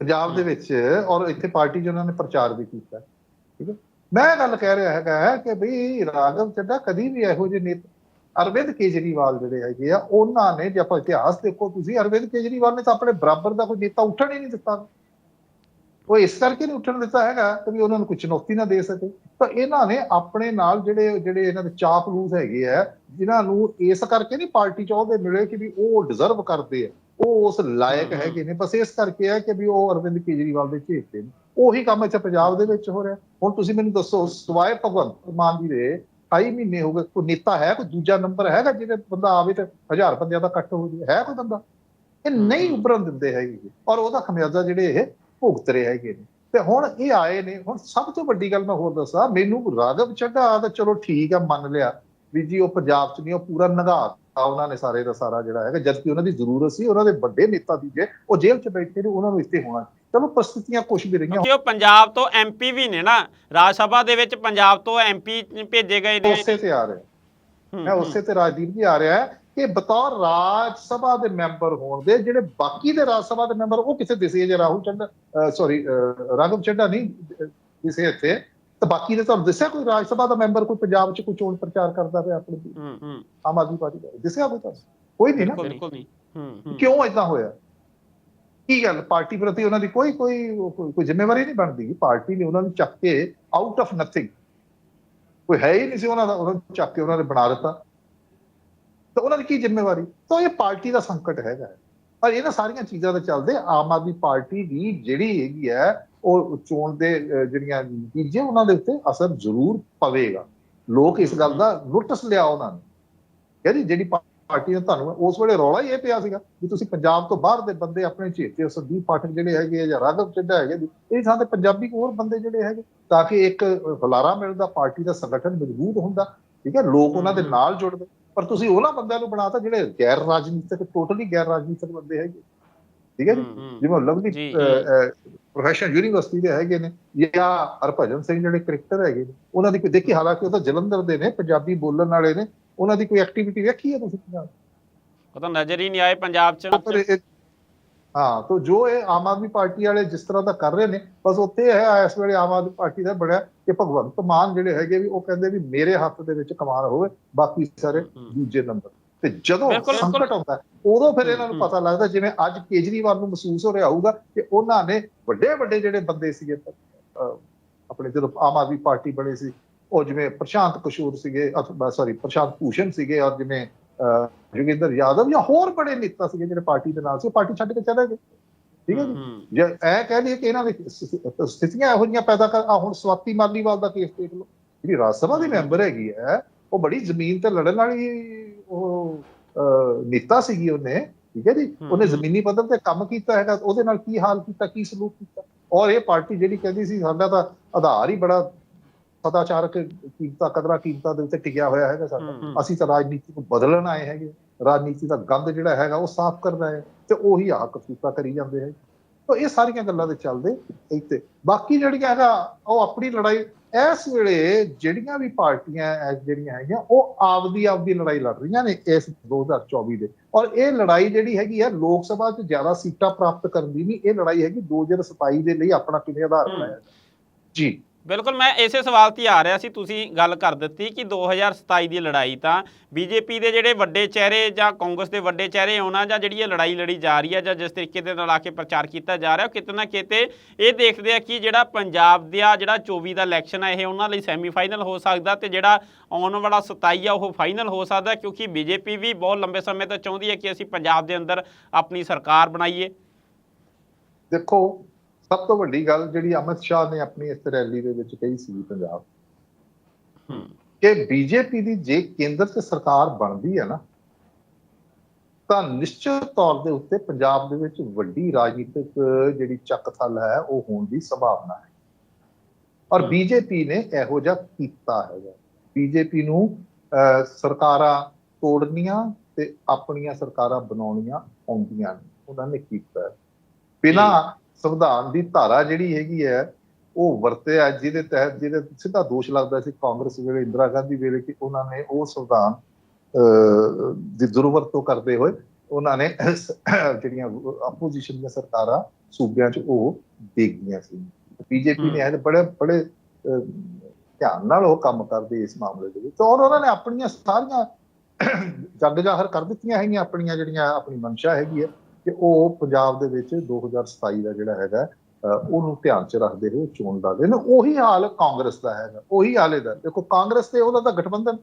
ਪੰਜਾਬ ਦੇ ਵਿੱਚ ਔਰ ਇੱਥੇ ਪਾਰਟੀ 'ਚ ਉਹਨਾਂ ਨੇ ਪ੍ਰਚਾਰ ਵੀ ਕੀਤਾ ਠੀਕ ਹੈ। ਮੈਂ ਗੱਲ ਕਹਿ ਰਿਹਾ ਹੈਗਾ ਕਿ ਭਈ ਰਾਘਵ ਚੱਡਾ ਕਦੀ ਵੀ ਇਹੋ ਜਿਹੇ ਨੇਤਾ ਅਰਵਿੰਦ ਕੇਜਰੀਵਾਲ ਜਿਹੜੇ ਹੈਗੇ ਆ ਉਹਨਾਂ ਨੇ ਜੇ ਆਪਾਂ ਇਤਿਹਾਸ ਦੇਖੋ ਤੁਸੀਂ ਅਰਵਿੰਦ ਕੇਜਰੀਵਾਲ ਨੇ ਤਾਂ ਆਪਣੇ ਬਰਾਬਰ ਦਾ ਕੋਈ ਨੇਤਾ ਉੱਠਣ ਹੀ ਨਹੀਂ ਦਿੱਤਾ। ਉਹ ਇਸ ਕਰਕੇ ਨਹੀਂ ਉੱਠਣ ਦਿੱਤਾ ਹੈਗਾ ਕਿ ਵੀ ਉਹਨਾਂ ਨੂੰ ਕੋਈ ਚੁਣੌਤੀ ਨਾ ਦੇ ਸਕੇ। ਤਾਂ ਇਹਨਾਂ ਨੇ ਆਪਣੇ ਨਾਲ ਜਿਹੜੇ ਜਿਹੜੇ ਇਹਨਾਂ ਦੇ ਚਾਪਲੂਸ ਹੈਗੇ ਆ ਜਿਨ੍ਹਾਂ ਨੂੰ ਇਸ ਕਰਕੇ ਨਹੀਂ ਪਾਰਟੀ ਚ ਉਹਦੇ ਮਿਲੇ ਕਿ ਵੀ ਉਹ ਡਿਜ਼ਰਵ ਕਰਦੇ ਆ। ਉਹ ਉਸ ਲਾਇਕ। ਹੈਗੇ ਨੇ। ਬਸ ਇਸ ਕਰਕੇ ਹੈ ਕਿ ਵੀ ਉਹ ਅਰਵਿੰਦ ਕੇਜਰੀਵਾਲ ਦੇ ਝੇਟੇ ਨੇ। ਉਹੀ ਕੰਮ ਇੱਥੇ ਪੰਜਾਬ ਦੇ ਵਿੱਚ ਹੋ ਰਿਹਾ। ਹੁਣ ਤੁਸੀਂ ਮੈਨੂੰ ਦੱਸੋ ਸਵਾਏ ਭਗਵੰਤ ਮਾਨ ਜੀ ਦੇ 28 ਮਹੀਨੇ ਹੋ ਗਏ ਕੋਈ ਨੇਤਾ ਹੈ ਕੋਈ ਦੂਜਾ ਨੰਬਰ ਹੈਗਾ ਜਿਹਦੇ ਬੰਦਾ ਆਵੇ ਤੇ ਹਜ਼ਾਰ ਬੰਦਿਆਂ ਦਾ ਇਕੱਠ ਹੋ ਜਾਵੇ? ਹੈ ਕੋਈ ਬੰਦਾ? ਇਹ ਨਹੀਂ ਹਮ। ਉੱਭਰਨ ਦਿੰਦੇ ਹੈਗੇ। ਔਰ ਉਹਦਾ ਖਮਿਆਜ਼ਾ ਜਿਹੜੇ ਇਹ ਭੁਗਤ ਰਹੇ ਹੈਗੇ ਨੇ। ਤੇ ਹੁਣ ਇਹ ਆਏ ਨੇ ਹੁਣ ਸਭ ਤੋਂ ਵੱਡੀ ਗੱਲ ਮੈਂ ਹੋਰ ਦੱਸਾਂ ਮੈਨੂੰ ਰਾਘਵ ਚੱਡਾ ਤਾਂ ਚਲੋ ਠੀਕ ਆ ਮੰਨ ਲਿਆ। ਵੀ ਜੀ ਉਹ ਪੰਜਾਬ ਚ ਨਹੀਂ ਉਹ ਪੂਰਾ ਨਗਾਤਾ ਉਹਨਾਂ ਨੇ ਸਾਰੇ ਦਾ ਸਾਰਾ ਜਿਹੜਾ ਹੈਗਾ ਜਦ ਕਿ ਉਹਨਾਂ ਦੀ ਜ਼ਰੂਰਤ ਸੀ ਉਹਨਾਂ ਦੇ ਵੱਡੇ ਨੇਤਾ ਸੀਗੇ ਉਹ ਜੇਲ੍ਹ ਚ ਬੈਠੇ ਨੇ ਉਹਨਾਂ ਨੂੰ ਇੱਥੇ ਹੋਣਾ। ਚਲੋ ਪ੍ਰਸਥਿਤੀਆਂ ਕੁਝ ਵੀ ਰਹੀਆਂ। ਉਹ ਪੰਜਾਬ ਤੋਂ ਐਮਪੀ ਵੀ ਨੇ ਨਾ ਰਾਜ ਸਭਾ ਦੇ ਵਿੱਚ ਪੰਜਾਬ ਤੋਂ ਐਮਪੀ ਭੇਜੇ ਗਏ ਨੇ। ਉਸੇ ਤੇ ਆ ਰਿਹਾ। ਮੈਂ ਉਸੇ ਤੇ ਰਾਜਦੀਪ ਜੀ ਆ ਰਿਹਾ ਹੈ। ਕਿ ਬਤੌਰ ਰਾਜ ਸਭਾ ਦੇ ਮੈਂਬਰ ਹੋਣ ਦੇ ਜਿਹੜੇ ਬਾਕੀ ਦੇ ਰਾਜ ਸਭਾ ਦੇ ਮੈਂਬਰ ਉਹ ਕਿਸੇ ਦਿਸੇ ਜੇ ਰਾਹੁਲ ਚੱਡਾ ਸੌਰੀ ਰਾਘਵ ਚੱਡਾ ਨਹੀਂ ਦਿਸੇ ਇੱਥੇ ਤਾਂ ਬਾਕੀ ਦੇ ਤੁਹਾਨੂੰ ਦੱਸਿਆ ਕੋਈ ਰਾਜ ਸਭਾ ਦਾ ਮੈਂਬਰ ਕੋਈ ਪੰਜਾਬ 'ਚ ਕੋਈ ਚੋਣ ਪ੍ਰਚਾਰ ਕਰਦਾ ਪਿਆ ਆਪਣੇ ਹਮ, ਹਮ, ਆਮ ਆਦਮੀ ਪਾਰਟੀ ਦਾ ਦਿਸਿਆ ਕੋਈ ਤੁਹਾਨੂੰ? ਕੋਈ ਨਹੀਂ ਨਾ? ਬਿਲਕੁਲ ਨਹੀਂ। ਹਮ, ਕਿਉਂ ਇਦਾਂ ਹੋਇਆ? ਕੀ ਗੱਲ? ਪਾਰਟੀ ਪ੍ਰਤੀ ਉਹਨਾਂ ਦੀ ਕੋਈ ਕੋਈ ਕੋਈ ਜ਼ਿੰਮੇਵਾਰੀ ਨਹੀਂ ਬਣਦੀ। ਪਾਰਟੀ ਨੇ ਉਹਨਾਂ ਨੂੰ ਚੱਕ ਕੇ ਆਊਟ ਆਫ ਨਥਿੰਗ ਕੋਈ ਹੈ ਹੀ ਨਹੀਂ ਸੀ ਉਹਨਾਂ ਦਾ ਉਹਨਾਂ ਨੂੰ ਚੱਕ ਕੇ ਉਹਨਾਂ ਨੇ ਬਣਾ ਦਿੱਤਾ। ਤਾਂ ਉਹਨਾਂ ਦੀ ਕੀ ਜ਼ਿੰਮੇਵਾਰੀ ਤਾਂ ਇਹ ਪਾਰਟੀ ਦਾ ਸੰਕਟ ਹੈਗਾ ਹੈ। ਪਰ ਇਹਨਾਂ ਸਾਰੀਆਂ ਚੀਜ਼ਾਂ ਦੇ ਚੱਲਦੇ ਆਮ ਆਦਮੀ ਪਾਰਟੀ ਦੀ ਜਿਹੜੀ ਹੈਗੀ ਹੈ ਉਹ ਚੋਣ ਦੇ ਜਿਹੜੀਆਂ ਨਤੀਜੇ ਉਹਨਾਂ ਦੇ ਉੱਤੇ ਅਸਰ ਜ਼ਰੂਰ ਪਵੇਗਾ ਲੋਕ ਇਸ ਗੱਲ ਦਾ ਨੋਟਿਸ ਲਿਆ ਉਹਨਾਂ ਨੇ ਕਹਿੰਦੀ ਜਿਹੜੀ ਪਾਰਟੀ ਨੇ ਤੁਹਾਨੂੰ ਉਸ ਵੇਲੇ ਰੌਲਾ ਹੀ ਇਹ ਪਿਆ ਸੀਗਾ ਵੀ ਤੁਸੀਂ ਪੰਜਾਬ ਤੋਂ ਬਾਹਰ ਦੇ ਬੰਦੇ ਆਪਣੇ ਚੇਤੇ ਸੰਦੀਪ ਪਾਠਕ ਜਿਹੜੇ ਹੈਗੇ ਆ ਜਾਂ ਰਾਘਵ ਚੱਡਾ ਹੈਗੇ ਇਹ ਥਾਂ ਤੇ ਪੰਜਾਬੀ ਹੋਰ ਬੰਦੇ ਜਿਹੜੇ ਹੈਗੇ ਤਾਂ ਕਿ ਇੱਕ ਹੁਲਾਰਾ ਮਿਲਦਾ ਪਾਰਟੀ ਦਾ ਸੰਗਠਨ ਮਜ਼ਬੂਤ ਹੁੰਦਾ ਠੀਕ ਹੈ ਲੋਕ ਉਹਨਾਂ ਦੇ। ਨਾਲ ਜੁੜਦੇ ਪਰ ਤੁਸੀਂ ਉਹਨਾਂ ਬੰਦਿਆਂ ਨੂੰ ਬਣਾਤਾ ਜਿਹੜੇ ਗੈਰ ਰਾਜਨੀਤਿਕ ਟੋਟਲੀ ਗੈਰ ਰਾਜਨੀਤਿਕ ਬੰਦੇ ਹੈਗੇ ਠੀਕ ਹੈ ਜੀ। ਜਿਵੇਂ ਲਵਲੀ। ਪ੍ਰੋਫੈਸ਼ਨਲ ਯੂਨੀਵਰਸਿਟੀ ਦੇ ਹੈਗੇ ਨੇ ਜਾਂ ਹਰਭਜਨ ਸਿੰਘ ਜਿਹੜੇ ਕ੍ਰਿਕਟਰ ਹੈਗੇ ਨੇ ਉਹਨਾਂ ਦੀ ਕੋਈ ਦੇਖੀ ਹਾਲਾਂਕਿ ਉਹ ਤਾਂ ਜਲੰਧਰ ਦੇ ਨੇ ਪੰਜਾਬੀ ਬੋਲਣ ਵਾਲੇ ਨੇ ਉਹਨਾਂ ਦੀ ਕੋਈ ਐਕਟੀਵਿਟੀ ਵੇਖੀ ਹੈ ਤੁਸੀਂ ਪੰਜਾਬ 'ਚ? ਉਹ ਤਾਂ ਨਜ਼ਰ ਹੀ ਨਹੀਂ ਆਏ ਪੰਜਾਬ 'ਚ ਹਾਂ ਤਾਂ ਜੋ ਇਹ ਆਮ ਆਦਮੀ ਪਾਰਟੀ ਵਾਲੇ ਜਿਸ ਤਰ੍ਹਾਂ ਦਾ ਕਰ ਰਹੇ ਨੇ ਬਸ ਉੱਥੇ ਹੈ ਇਸ ਵੇਲੇ ਆਮ ਆਦਮੀ ਪਾਰਟੀ ਦਾ ਬੜਿਆ ਕਿ ਭਗਵੰਤ ਮਾਨ ਜਿਹੜੇ ਹੈਗੇ ਵੀ ਉਹ ਕਹਿੰਦੇ ਵੀ ਮੇਰੇ ਹੱਥ ਦੇ ਵਿੱਚ ਕਮਾਨ ਹੋਵੇ ਬਾਕੀ ਸਾਰੇ। ਦੂਜੇ ਨੰਬਰ ਤੇ ਜਦੋਂ। ਸੰਕਟ ਆਉਂਦਾ ਉਦੋਂ ਫਿਰ ਇਹਨਾਂ ਨੂੰ। ਪਤਾ ਲੱਗਦਾ ਜਿਵੇਂ ਅੱਜ ਕੇਜਰੀਵਾਲ ਨੂੰ ਮਹਿਸੂਸ ਹੋ ਰਿਹਾ ਹੋਊਗਾ ਕਿ ਉਹਨਾਂ ਨੇ ਵੱਡੇ ਵੱਡੇ ਜਿਹੜੇ ਬੰਦੇ ਸੀਗੇ ਆਪਣੇ ਜਦੋਂ ਆਮ ਆਦਮੀ ਪਾਰਟੀ ਬਣੇ ਸੀ ਉਹ ਜਿਵੇਂ ਪ੍ਰਸ਼ਾਂਤ ਕਿਸ਼ੋਰ ਸੀਗੇ ਸੌਰੀ ਪ੍ਰਸ਼ਾਂਤ ਭੂਸ਼ਣ ਸੀਗੇ ਔਰ ਜਿਵੇਂ ਜੋਗਿੰਦਰ ਯਾਦਵ ਜਾਂ ਹੋਰ ਬੜੇ ਨੇਤਾ ਸੀਗੇ ਜਿਹੜੇ ਪਾਰਟੀ ਦੇ ਨਾਲ ਸੀ ਪਾਰਟੀ ਛੱਡ ਕੇ ਚਲੇ ਗਏ ਠੀਕ ਹੈ ਜੀ? ਇਹ ਕਹਿ ਲਈਏ ਕਿ ਇਹਨਾਂ ਦੀ ਸਥਿ- ਸਥਿਤੀਆਂ ਇਹੋ ਜਿਹੀਆਂ ਪੈਦਾ ਕਰ ਆ ਹੁਣ ਸਵਾਤੀ ਮਾਲੀਵਾਲ ਦਾ ਕੇਸ ਦੇਖ ਲਓ। ਜਿਹੜੀ ਰਾਜ ਸਭਾ ਦੀ ਮੈਂਬਰ ਹੈਗੀ ਹੈ ਉਹ ਬੜੀ ਜ਼ਮੀਨ ਤੇ ਲੜਨ ਵਾਲੀ ਉਹ ਨੇਤਾ ਸੀਗੀ ਉਹਨੇ ਠੀਕ ਹੈ ਜੀ? ਉਹਨੇ। ਜ਼ਮੀਨੀ ਪੱਧਰ ਤੇ ਕੰਮ ਕੀਤਾ ਹੈਗਾ ਉਹਦੇ ਨਾਲ ਕੀ ਹਾਲ ਕੀਤਾ ਕੀ ਸਲੂਕ ਕੀਤਾ? ਔਰ ਇਹ ਪਾਰਟੀ ਜਿਹੜੀ ਕਹਿੰਦੀ ਸੀ ਸਾਡਾ ਤਾਂ ਆਧਾਰ ਹੀ ਬੜਾ ਸਦਾਚਾਰਕ ਕੀਮਤਾਂ ਕਦਰਾਂ ਕੀਮਤਾਂ ਦੇ ਉੱਤੇ ਟਿਕਿਆ ਹੋਇਆ ਹੈਗਾ ਸਾਡਾ। ਅਸੀਂ ਤਾਂ ਰਾਜਨੀਤੀ ਨੂੰ ਬਦਲਣ ਆਏ ਹੈਗੇ। ਰਾਜਨੀਤੀ ਦਾ ਗੰਦ ਜਿਹੜਾ ਹੈਗਾ ਉਹ ਸਾਫ਼ ਕਰਨਾ ਹੈ ਤੇ ਉਹੀ ਆ ਕਸੂਤਾ ਕਰੀ ਜਾਂਦੇ ਹੈ। ਤਾਂ ਇਹ ਸਾਰੀਆਂ ਗੱਲਾਂ ਦੇ ਚੱਲਦੇ ਇੱਥੇ। ਬਾਕੀ ਜਿਹੜੀਆਂ ਹੈਗਾ ਉਹ ਆਪਣੀ ਲੜਾਈ ਇਸ ਵੇਲੇ ਜਿਹੜੀਆਂ ਵੀ ਪਾਰਟੀਆਂ ਐ ਜਿਹੜੀਆਂ ਹੈਗੀਆਂ ਉਹ ਆਪਦੀ ਆਪਦੀ ਲੜਾਈ ਲੜ ਰਹੀਆਂ ਨੇ ਇਸ 2024 ਦੇ। ਔਰ ਇਹ ਲੜਾਈ ਜਿਹੜੀ ਹੈਗੀ ਹੈ ਲੋਕ ਸਭਾ 'ਚ ਜ਼ਿਆਦਾ ਸੀਟਾਂ ਪ੍ਰਾਪਤ ਕਰਨ ਦੀ ਨਹੀਂ ਇਹ ਲੜਾਈ ਹੈਗੀ 2027 ਦੇ ਲਈ ਆਪਣਾ ਕਿਵੇਂ ਆਧਾਰ। ਬਣਾਇਆ ਜੀ। ਬਿਲਕੁਲ, ਮੈਂ ਇਸੇ ਸਵਾਲ ਤੇ ਆ ਰਿਹਾ ਸੀ, ਤੁਸੀਂ ਗੱਲ ਕਰ ਦਿੱਤੀ ਕਿ 2027 ਦੀ ਲੜਾਈ ਤਾਂ ਬੀਜੇਪੀ ਦੇ ਜਿਹੜੇ ਵੱਡੇ ਚਿਹਰੇ ਜਾਂ ਕਾਂਗਰਸ ਦੇ ਵੱਡੇ ਚਿਹਰੇ ਆਉਣਾ ਜਾਂ ਜਿਹੜੀ ਇਹ ਲੜਾਈ ਲੜੀ ਜਾ ਰਹੀ ਹੈ ਜਾਂ ਜਿਸ ਤਰੀਕੇ ਦੇ ਨਾਲ ਆ ਕੇ ਪ੍ਰਚਾਰ ਕੀਤਾ ਜਾ ਰਿਹਾ, ਉਹ ਕਿਤੇ ਨਾ ਕਿਤੇ ਇਹ ਦੇਖਦੇ ਆ ਕਿ ਜਿਹੜਾ ਪੰਜਾਬ ਦਾ ਜਿਹੜਾ 24 ਦਾ ਇਲੈਕਸ਼ਨ ਹੈ ਇਹ ਉਹਨਾਂ ਲਈ ਸੈਮੀਫਾਈਨਲ ਹੋ ਸਕਦਾ ਤੇ ਜਿਹੜਾ ਆਉਣ ਵਾਲਾ 27 ਆ, ਉਹ ਫਾਈਨਲ ਹੋ ਸਕਦਾ, ਕਿਉਂਕਿ ਬੀਜੇਪੀ ਵੀ ਬਹੁਤ ਲੰਬੇ ਸਮੇਂ ਤੋਂ ਚਾਹੁੰਦੀ ਹੈ ਕਿ ਅਸੀਂ ਪੰਜਾਬ ਦੇ ਅੰਦਰ ਆਪਣੀ ਸਰਕਾਰ ਬਣਾਈਏ। ਦੇਖੋ ਸਭ ਤੋਂ ਵੱਡੀ ਗੱਲ ਜਿਹੜੀ ਅਮਿਤ ਸ਼ਾਹ ਨੇ ਆਪਣੀ ਇਸ ਰੈਲੀ ਦੇ ਵਿੱਚ ਕਹੀ ਸੀ ਪੰਜਾਬ ਹੂੰ। ਕਿ ਬੀਜੇਪੀ ਦੀ ਜੇ ਕੇਂਦਰ 'ਚ ਸਰਕਾਰ ਬਣਦੀ ਹੈ ਨਾ ਤਾਂ ਨਿਸ਼ਚਿਤ ਤੌਰ ਦੇ ਉੱਤੇ ਪੰਜਾਬ ਦੇ ਵਿੱਚ ਵੱਡੀ ਰਾਜਨੀਤਿਕ ਜਿਹੜੀ ਚੱਕ ਥਲ ਹੈ ਉਹ ਹੋਣ ਦੀ ਸੰਭਾਵਨਾ ਹੈ। ਔਰ। ਬੀਜੇਪੀ ਨੇ ਇਹੋ ਜਿਹਾ ਕੀਤਾ ਹੈਗਾ। ਬੀਜੇਪੀ ਨੂੰ ਸਰਕਾਰਾਂ ਤੋੜਨੀਆਂ ਤੇ ਆਪਣੀਆਂ ਸਰਕਾਰਾਂ ਬਣਾਉਣੀਆਂ ਆਉਂਦੀਆਂ ਨੇ। ਉਹਨਾਂ ਨੇ ਕੀਤਾ। ਬਿਨਾਂ ਸੰਵਿਧਾਨ ਦੀ ਧਾਰਾ ਜਿਹੜੀ ਹੈਗੀ ਹੈ ਉਹ ਵਰਤਿਆ ਜਿਹਦੇ ਤਹਿਤ ਜਿਹਦੇ ਸਿੱਧਾ ਦੋਸ਼ ਲੱਗਦਾ ਸੀ ਕਾਂਗਰਸ ਵੇਲੇ ਇੰਦਰਾ ਗਾਂਧੀ ਵੇਲੇ ਕਿ ਉਹਨਾਂ ਨੇ ਉਹ ਸੰਵਿਧਾਨ ਦੀ ਦੁਰਵਰਤੋਂ ਕਰਦੇ ਹੋਏ ਉਹਨਾਂ ਨੇ ਜਿਹੜੀਆਂ ਆਪੋਜੀਸ਼ਨ ਦੀਆਂ ਸਰਕਾਰਾਂ ਸੂਬਿਆਂ 'ਚ ਉਹ ਦੇ ਗਈਆਂ ਸੀ। ਬੀਜੇਪੀ ਨੇ ਇਹ ਬੜੇ ਬੜੇ ਧਿਆਨ ਨਾਲ ਉਹ ਕੰਮ ਕਰਦੀ ਇਸ ਮਾਮਲੇ ਦੇ ਵਿੱਚ। ਔਰ ਉਹਨਾਂ ਨੇ ਆਪਣੀਆਂ ਸਾਰੀਆਂ ਜੱਗ ਜ਼ਾਹਰ ਕਰ ਦਿੱਤੀਆਂ ਹੈਗੀਆਂ ਆਪਣੀਆਂ ਜਿਹੜੀਆਂ ਆਪਣੀ ਮਨਸ਼ਾ ਹੈਗੀ ਹੈ। ਕਿ ਉਹ ਪੰਜਾਬ ਦੇ ਵਿੱਚ 2027 ਦਾ ਜਿਹੜਾ ਹੈਗਾ ਉਹਨੂੰ ਧਿਆਨ 'ਚ ਰੱਖਦੇ ਹੋਏ ਚੋਣ ਲੜਦੇ ਨੇ। ਉਹੀ ਹਾਲ ਕਾਂਗਰਸ ਦਾ ਹੈਗਾ ਉਹੀ ਹਾਲ ਇਹਦਾ। ਦੇਖੋ ਕਾਂਗਰਸ ਤੇ ਉਹਦਾ ਤਾਂ ਗਠਬੰਧਨ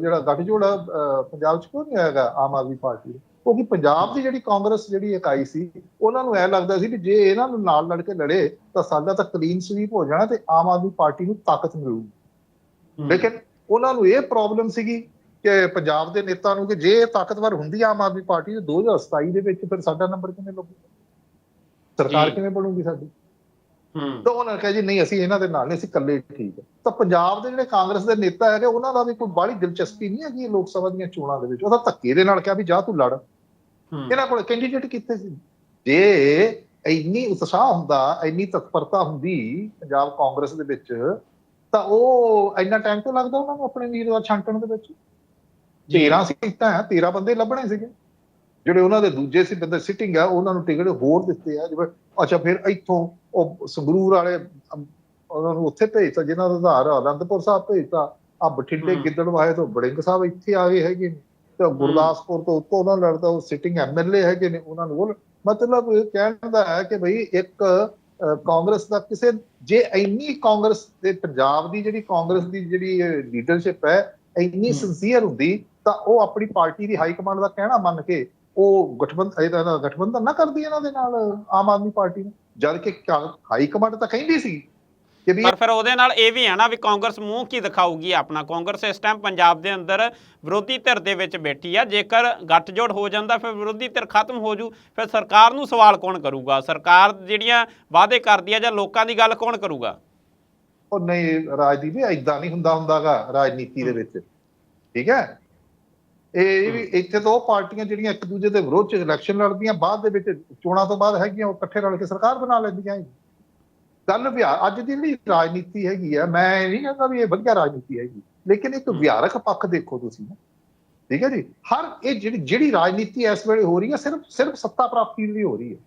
ਜਿਹੜਾ ਗੱਠਜੋੜ ਪੰਜਾਬ 'ਚ ਕਿਉਂ ਨਹੀਂ ਹੈਗਾ ਆਮ ਆਦਮੀ ਪਾਰਟੀ ਦਾ? ਕਿਉਂਕਿ ਪੰਜਾਬ ਦੀ ਜਿਹੜੀ ਕਾਂਗਰਸ ਜਿਹੜੀ ਇਕਾਈ ਸੀ ਉਹਨਾਂ ਨੂੰ ਐ ਲੱਗਦਾ ਸੀ ਕਿ ਜੇ ਇਹਨਾਂ ਨੂੰ ਨਾਲ ਲੜ ਕੇ ਲੜੇ ਤਾਂ ਸਾਡਾ ਤਾਂ ਕਲੀਨ ਸਵੀਪ ਹੋ ਜਾਣਾ ਤੇ ਆਮ ਆਦਮੀ ਪਾਰਟੀ ਨੂੰ ਤਾਕਤ ਮਿਲੂਗੀ। ਲੇਕਿਨ ਉਹਨਾਂ ਨੂੰ ਇਹ ਪ੍ਰੋਬਲਮ ਸੀਗੀ ਕਿ ਪੰਜਾਬ ਦੇ ਨੇਤਾ ਨੂੰ ਕਿ ਜੇ ਇਹ ਤਾਕਤਵਰ ਹੁੰਦੀ ਆਮ ਆਦਮੀ ਪਾਰਟੀ ਤੇ 2027 ਦੇ ਵਿੱਚ ਫਿਰ ਸਾਡਾ ਨੰਬਰ ਕਿਵੇਂ ਲੱਗੂਗਾ ਸਰਕਾਰ। ਕਿਵੇਂ ਬਣੂਗੀ ਸਾਡੀ? ਹੂੰ। ਤਾਂ ਉਹਨਾਂ ਕਿਹਾ ਜੀ ਨਹੀਂ ਅਸੀਂ ਇਹਨਾਂ ਦੇ ਨਾਲ ਨਹੀਂ ਅਸੀਂ ਇਕੱਲੇ ਠੀਕ ਹੈ ਤਾਂ ਪੰਜਾਬ ਦੇ ਜਿਹੜੇ ਕਾਂਗਰਸ ਦੇ ਨੇਤਾ ਹੈਗੇ ਉਹਨਾਂ ਦਾ ਵੀ ਕੋਈ ਬਾਹਲੀ ਦਿਲਚਸਪੀ ਨਹੀਂ ਹੈਗੀ ਲੋਕ ਸਭਾ ਦੀਆਂ ਚੋਣਾਂ ਦੇ ਵਿੱਚ? ਉਹਦਾ ਧੱਕੇ ਦੇ ਨਾਲ ਕਿਹਾ ਵੀ ਜਾ ਤੂੰ ਲੜ। ਇਹਨਾਂ ਕੋਲ ਕੈਂਡੀਡੇਟ ਕਿੱਥੇ ਸੀ? ਜੇ ਇੰਨੀ ਉਤਸ਼ਾਹ ਹੁੰਦਾ ਇੰਨੀ ਤਤਪਰਤਾ ਹੁੰਦੀ ਪੰਜਾਬ ਕਾਂਗਰਸ ਦੇ ਵਿੱਚ ਤਾਂ ਉਹ ਇੰਨਾ ਟਾਈਮ ਤੋਂ ਲੱਗਦਾ ਉਹਨਾਂ ਨੂੰ ਆਪਣੇ ਉਮੀਦਵਾਰ ਛਾਂਟਣ ਦੇ ਵਿੱਚ? 13 ਸੀਟਾਂ ਹੈ 13 ਬੰਦੇ ਲੱਭਣੇ ਸੀਗੇ। ਜਿਹੜੇ ਉਹਨਾਂ ਦੇ ਦੂਜੇ ਸੀ ਬੰਦੇ ਸਿਟਿੰਗ ਆ ਉਹਨਾਂ ਨੂੰ ਟਿਕਟ ਹੋਰ ਦਿੱਤੇ ਆ ਜਿਵੇਂ ਅੱਛਾ ਫਿਰ ਇੱਥੋਂ ਉਹ ਸੰਗਰੂਰ ਵਾਲੇ ਉਹਨਾਂ ਨੂੰ ਉੱਥੇ ਭੇਜਤਾ ਜਿਨ੍ਹਾਂ ਦਾ ਆਧਾਰ ਆਨੰਦਪੁਰ ਸਾਹਿਬ ਭੇਜਤਾ। ਆ ਬਠਿੰਡੇ। ਗਿੱਦੜਵਾਹੇ ਤੋਂ ਬੜਿੰਗ ਸਾਹਿਬ ਇੱਥੇ ਆ ਗਏ ਹੈਗੇ ਨੇ। ਤੇ ਗੁਰਦਾਸਪੁਰ ਤੋਂ ਉੱਤੋਂ ਉਹਨਾਂ ਲੜਦਾ ਉਹ ਸਿਟਿੰਗ ਐਮਐਲਏ ਹੈਗੇ ਨੇ ਉਹਨਾਂ ਨੂੰ ਮਤਲਬ ਇਹ ਕਹਿਣ ਦਾ ਹੈ ਕਿ ਭਈ ਇੱਕ ਕਾਂਗਰਸ ਦਾ ਕਿਸੇ ਜੇ ਇੰਨੀ ਕਾਂਗਰਸ ਦੇ ਪੰਜਾਬ ਦੀ ਜਿਹੜੀ ਕਾਂਗਰਸ ਦੀ ਜਿਹੜੀ ਲੀਡਰਸ਼ਿਪ ਹੈ ਇੰਨੀ। ਸਿੰਸੀਅਰ ਹੁੰਦੀ ਤਾਂ ਉਹ ਆਪਣੀ ਪਾਰਟੀ ਦੀ ਹਾਈ ਕਮਾਂਡ ਦਾ ਕਹਿਣਾ ਮੰਨ ਕੇ ਉਹ ਗਠਬੰਧਨ ਇਹਦਾ ਗਠਬੰਧਨ ਨਾ ਕਰਦੀ ਇਹਨਾਂ ਦੇ ਨਾਲ ਆਮ ਆਦਮੀ ਪਾਰਟੀ ਨੂੰ। ਜਦ ਕਿ ਹਾਈ ਕਮਾਂਡ ਤਾਂ ਕਹਿੰਦੀ ਸੀ ਕਿ ਵੀ ਪਰ ਫਿਰ ਉਹਦੇ ਨਾਲ ਇਹ ਵੀ ਹੈ ਨਾ ਵੀ ਕਾਂਗਰਸ ਮੂੰਹ ਕੀ ਦਿਖਾਊਗੀ ਆਪਣਾ। ਕਾਂਗਰਸ ਇਸ ਟਾਈਮ ਪੰਜਾਬ ਦੇ ਅੰਦਰ ਵਿਰੋਧੀ ਧਿਰ ਦੇ ਵਿੱਚ ਬੈਠੀ ਆ। ਜੇਕਰ ਗੱਠਜੋੜ ਹੋ ਜਾਂਦਾ ਫਿਰ ਵਿਰੋਧੀ ਧਿਰ ਖਤਮ ਹੋ ਜੂ। ਫਿਰ ਸਰਕਾਰ ਨੂੰ ਸਵਾਲ ਕੌਣ ਕਰੂਗਾ? ਸਰਕਾਰ ਜਿਹੜੀਆਂ ਵਾਅਦੇ ਕਰਦੀ ਆ ਜਾਂ ਲੋਕਾਂ ਦੀ ਗੱਲ ਕੌਣ ਕਰੂਗਾ? ਉਹ ਨਹੀਂ ਵੀ ਐਦਾਂ ਨਹੀਂ ਹੁੰਦਾ ਹੁੰਦਾਗਾ ਰਾਜਨੀਤੀ ਦੇ ਵਿੱਚ। ਠੀਕ ਹੈ? ਇਹ ਵੀ ਇੱਥੇ ਤਾਂ ਪਾਰਟੀਆਂ ਜਿਹੜੀਆਂ ਇੱਕ ਦੂਜੇ ਦੇ ਵਿਰੋਧ ਚ ਇਲੈਕਸ਼ਨ ਲੜਦੀਆਂ ਬਾਅਦ ਦੇ ਵਿੱਚ ਚੋਣਾਂ ਤੋਂ ਬਾਅਦ ਹੈਗੀਆਂ ਉਹ ਇਕੱਠੇ ਰਲ ਕੇ ਸਰਕਾਰ ਬਣਾ ਲੈਂਦੀਆਂ ਹੈ ਗੱਲ ਵਿਹਾਰ ਅੱਜ ਦੀ ਜਿਹੜੀ ਰਾਜਨੀਤੀ ਹੈਗੀ ਆ ਮੈਂ ਇਹ ਨਹੀਂ ਕਹਿੰਦਾ ਵੀ ਇਹ ਵਧੀਆ ਰਾਜਨੀਤੀ ਹੈਗੀ ਲੇਕਿਨ ਇੱਕ ਵਿਹਾਰਕ ਪੱਖ ਦੇਖੋ ਤੁਸੀਂ। ਠੀਕ ਹੈ ਜੀ? ਹਰ ਇਹ ਜਿਹੜੀ ਜਿਹੜੀ ਰਾਜਨੀਤੀ ਇਸ ਵੇਲੇ ਹੋ ਰਹੀ ਹੈ ਸਿਰਫ ਸਿਰਫ ਸੱਤਾ ਪ੍ਰਾਪਤੀ ਲਈ ਹੋ ਰਹੀ ਹੈ।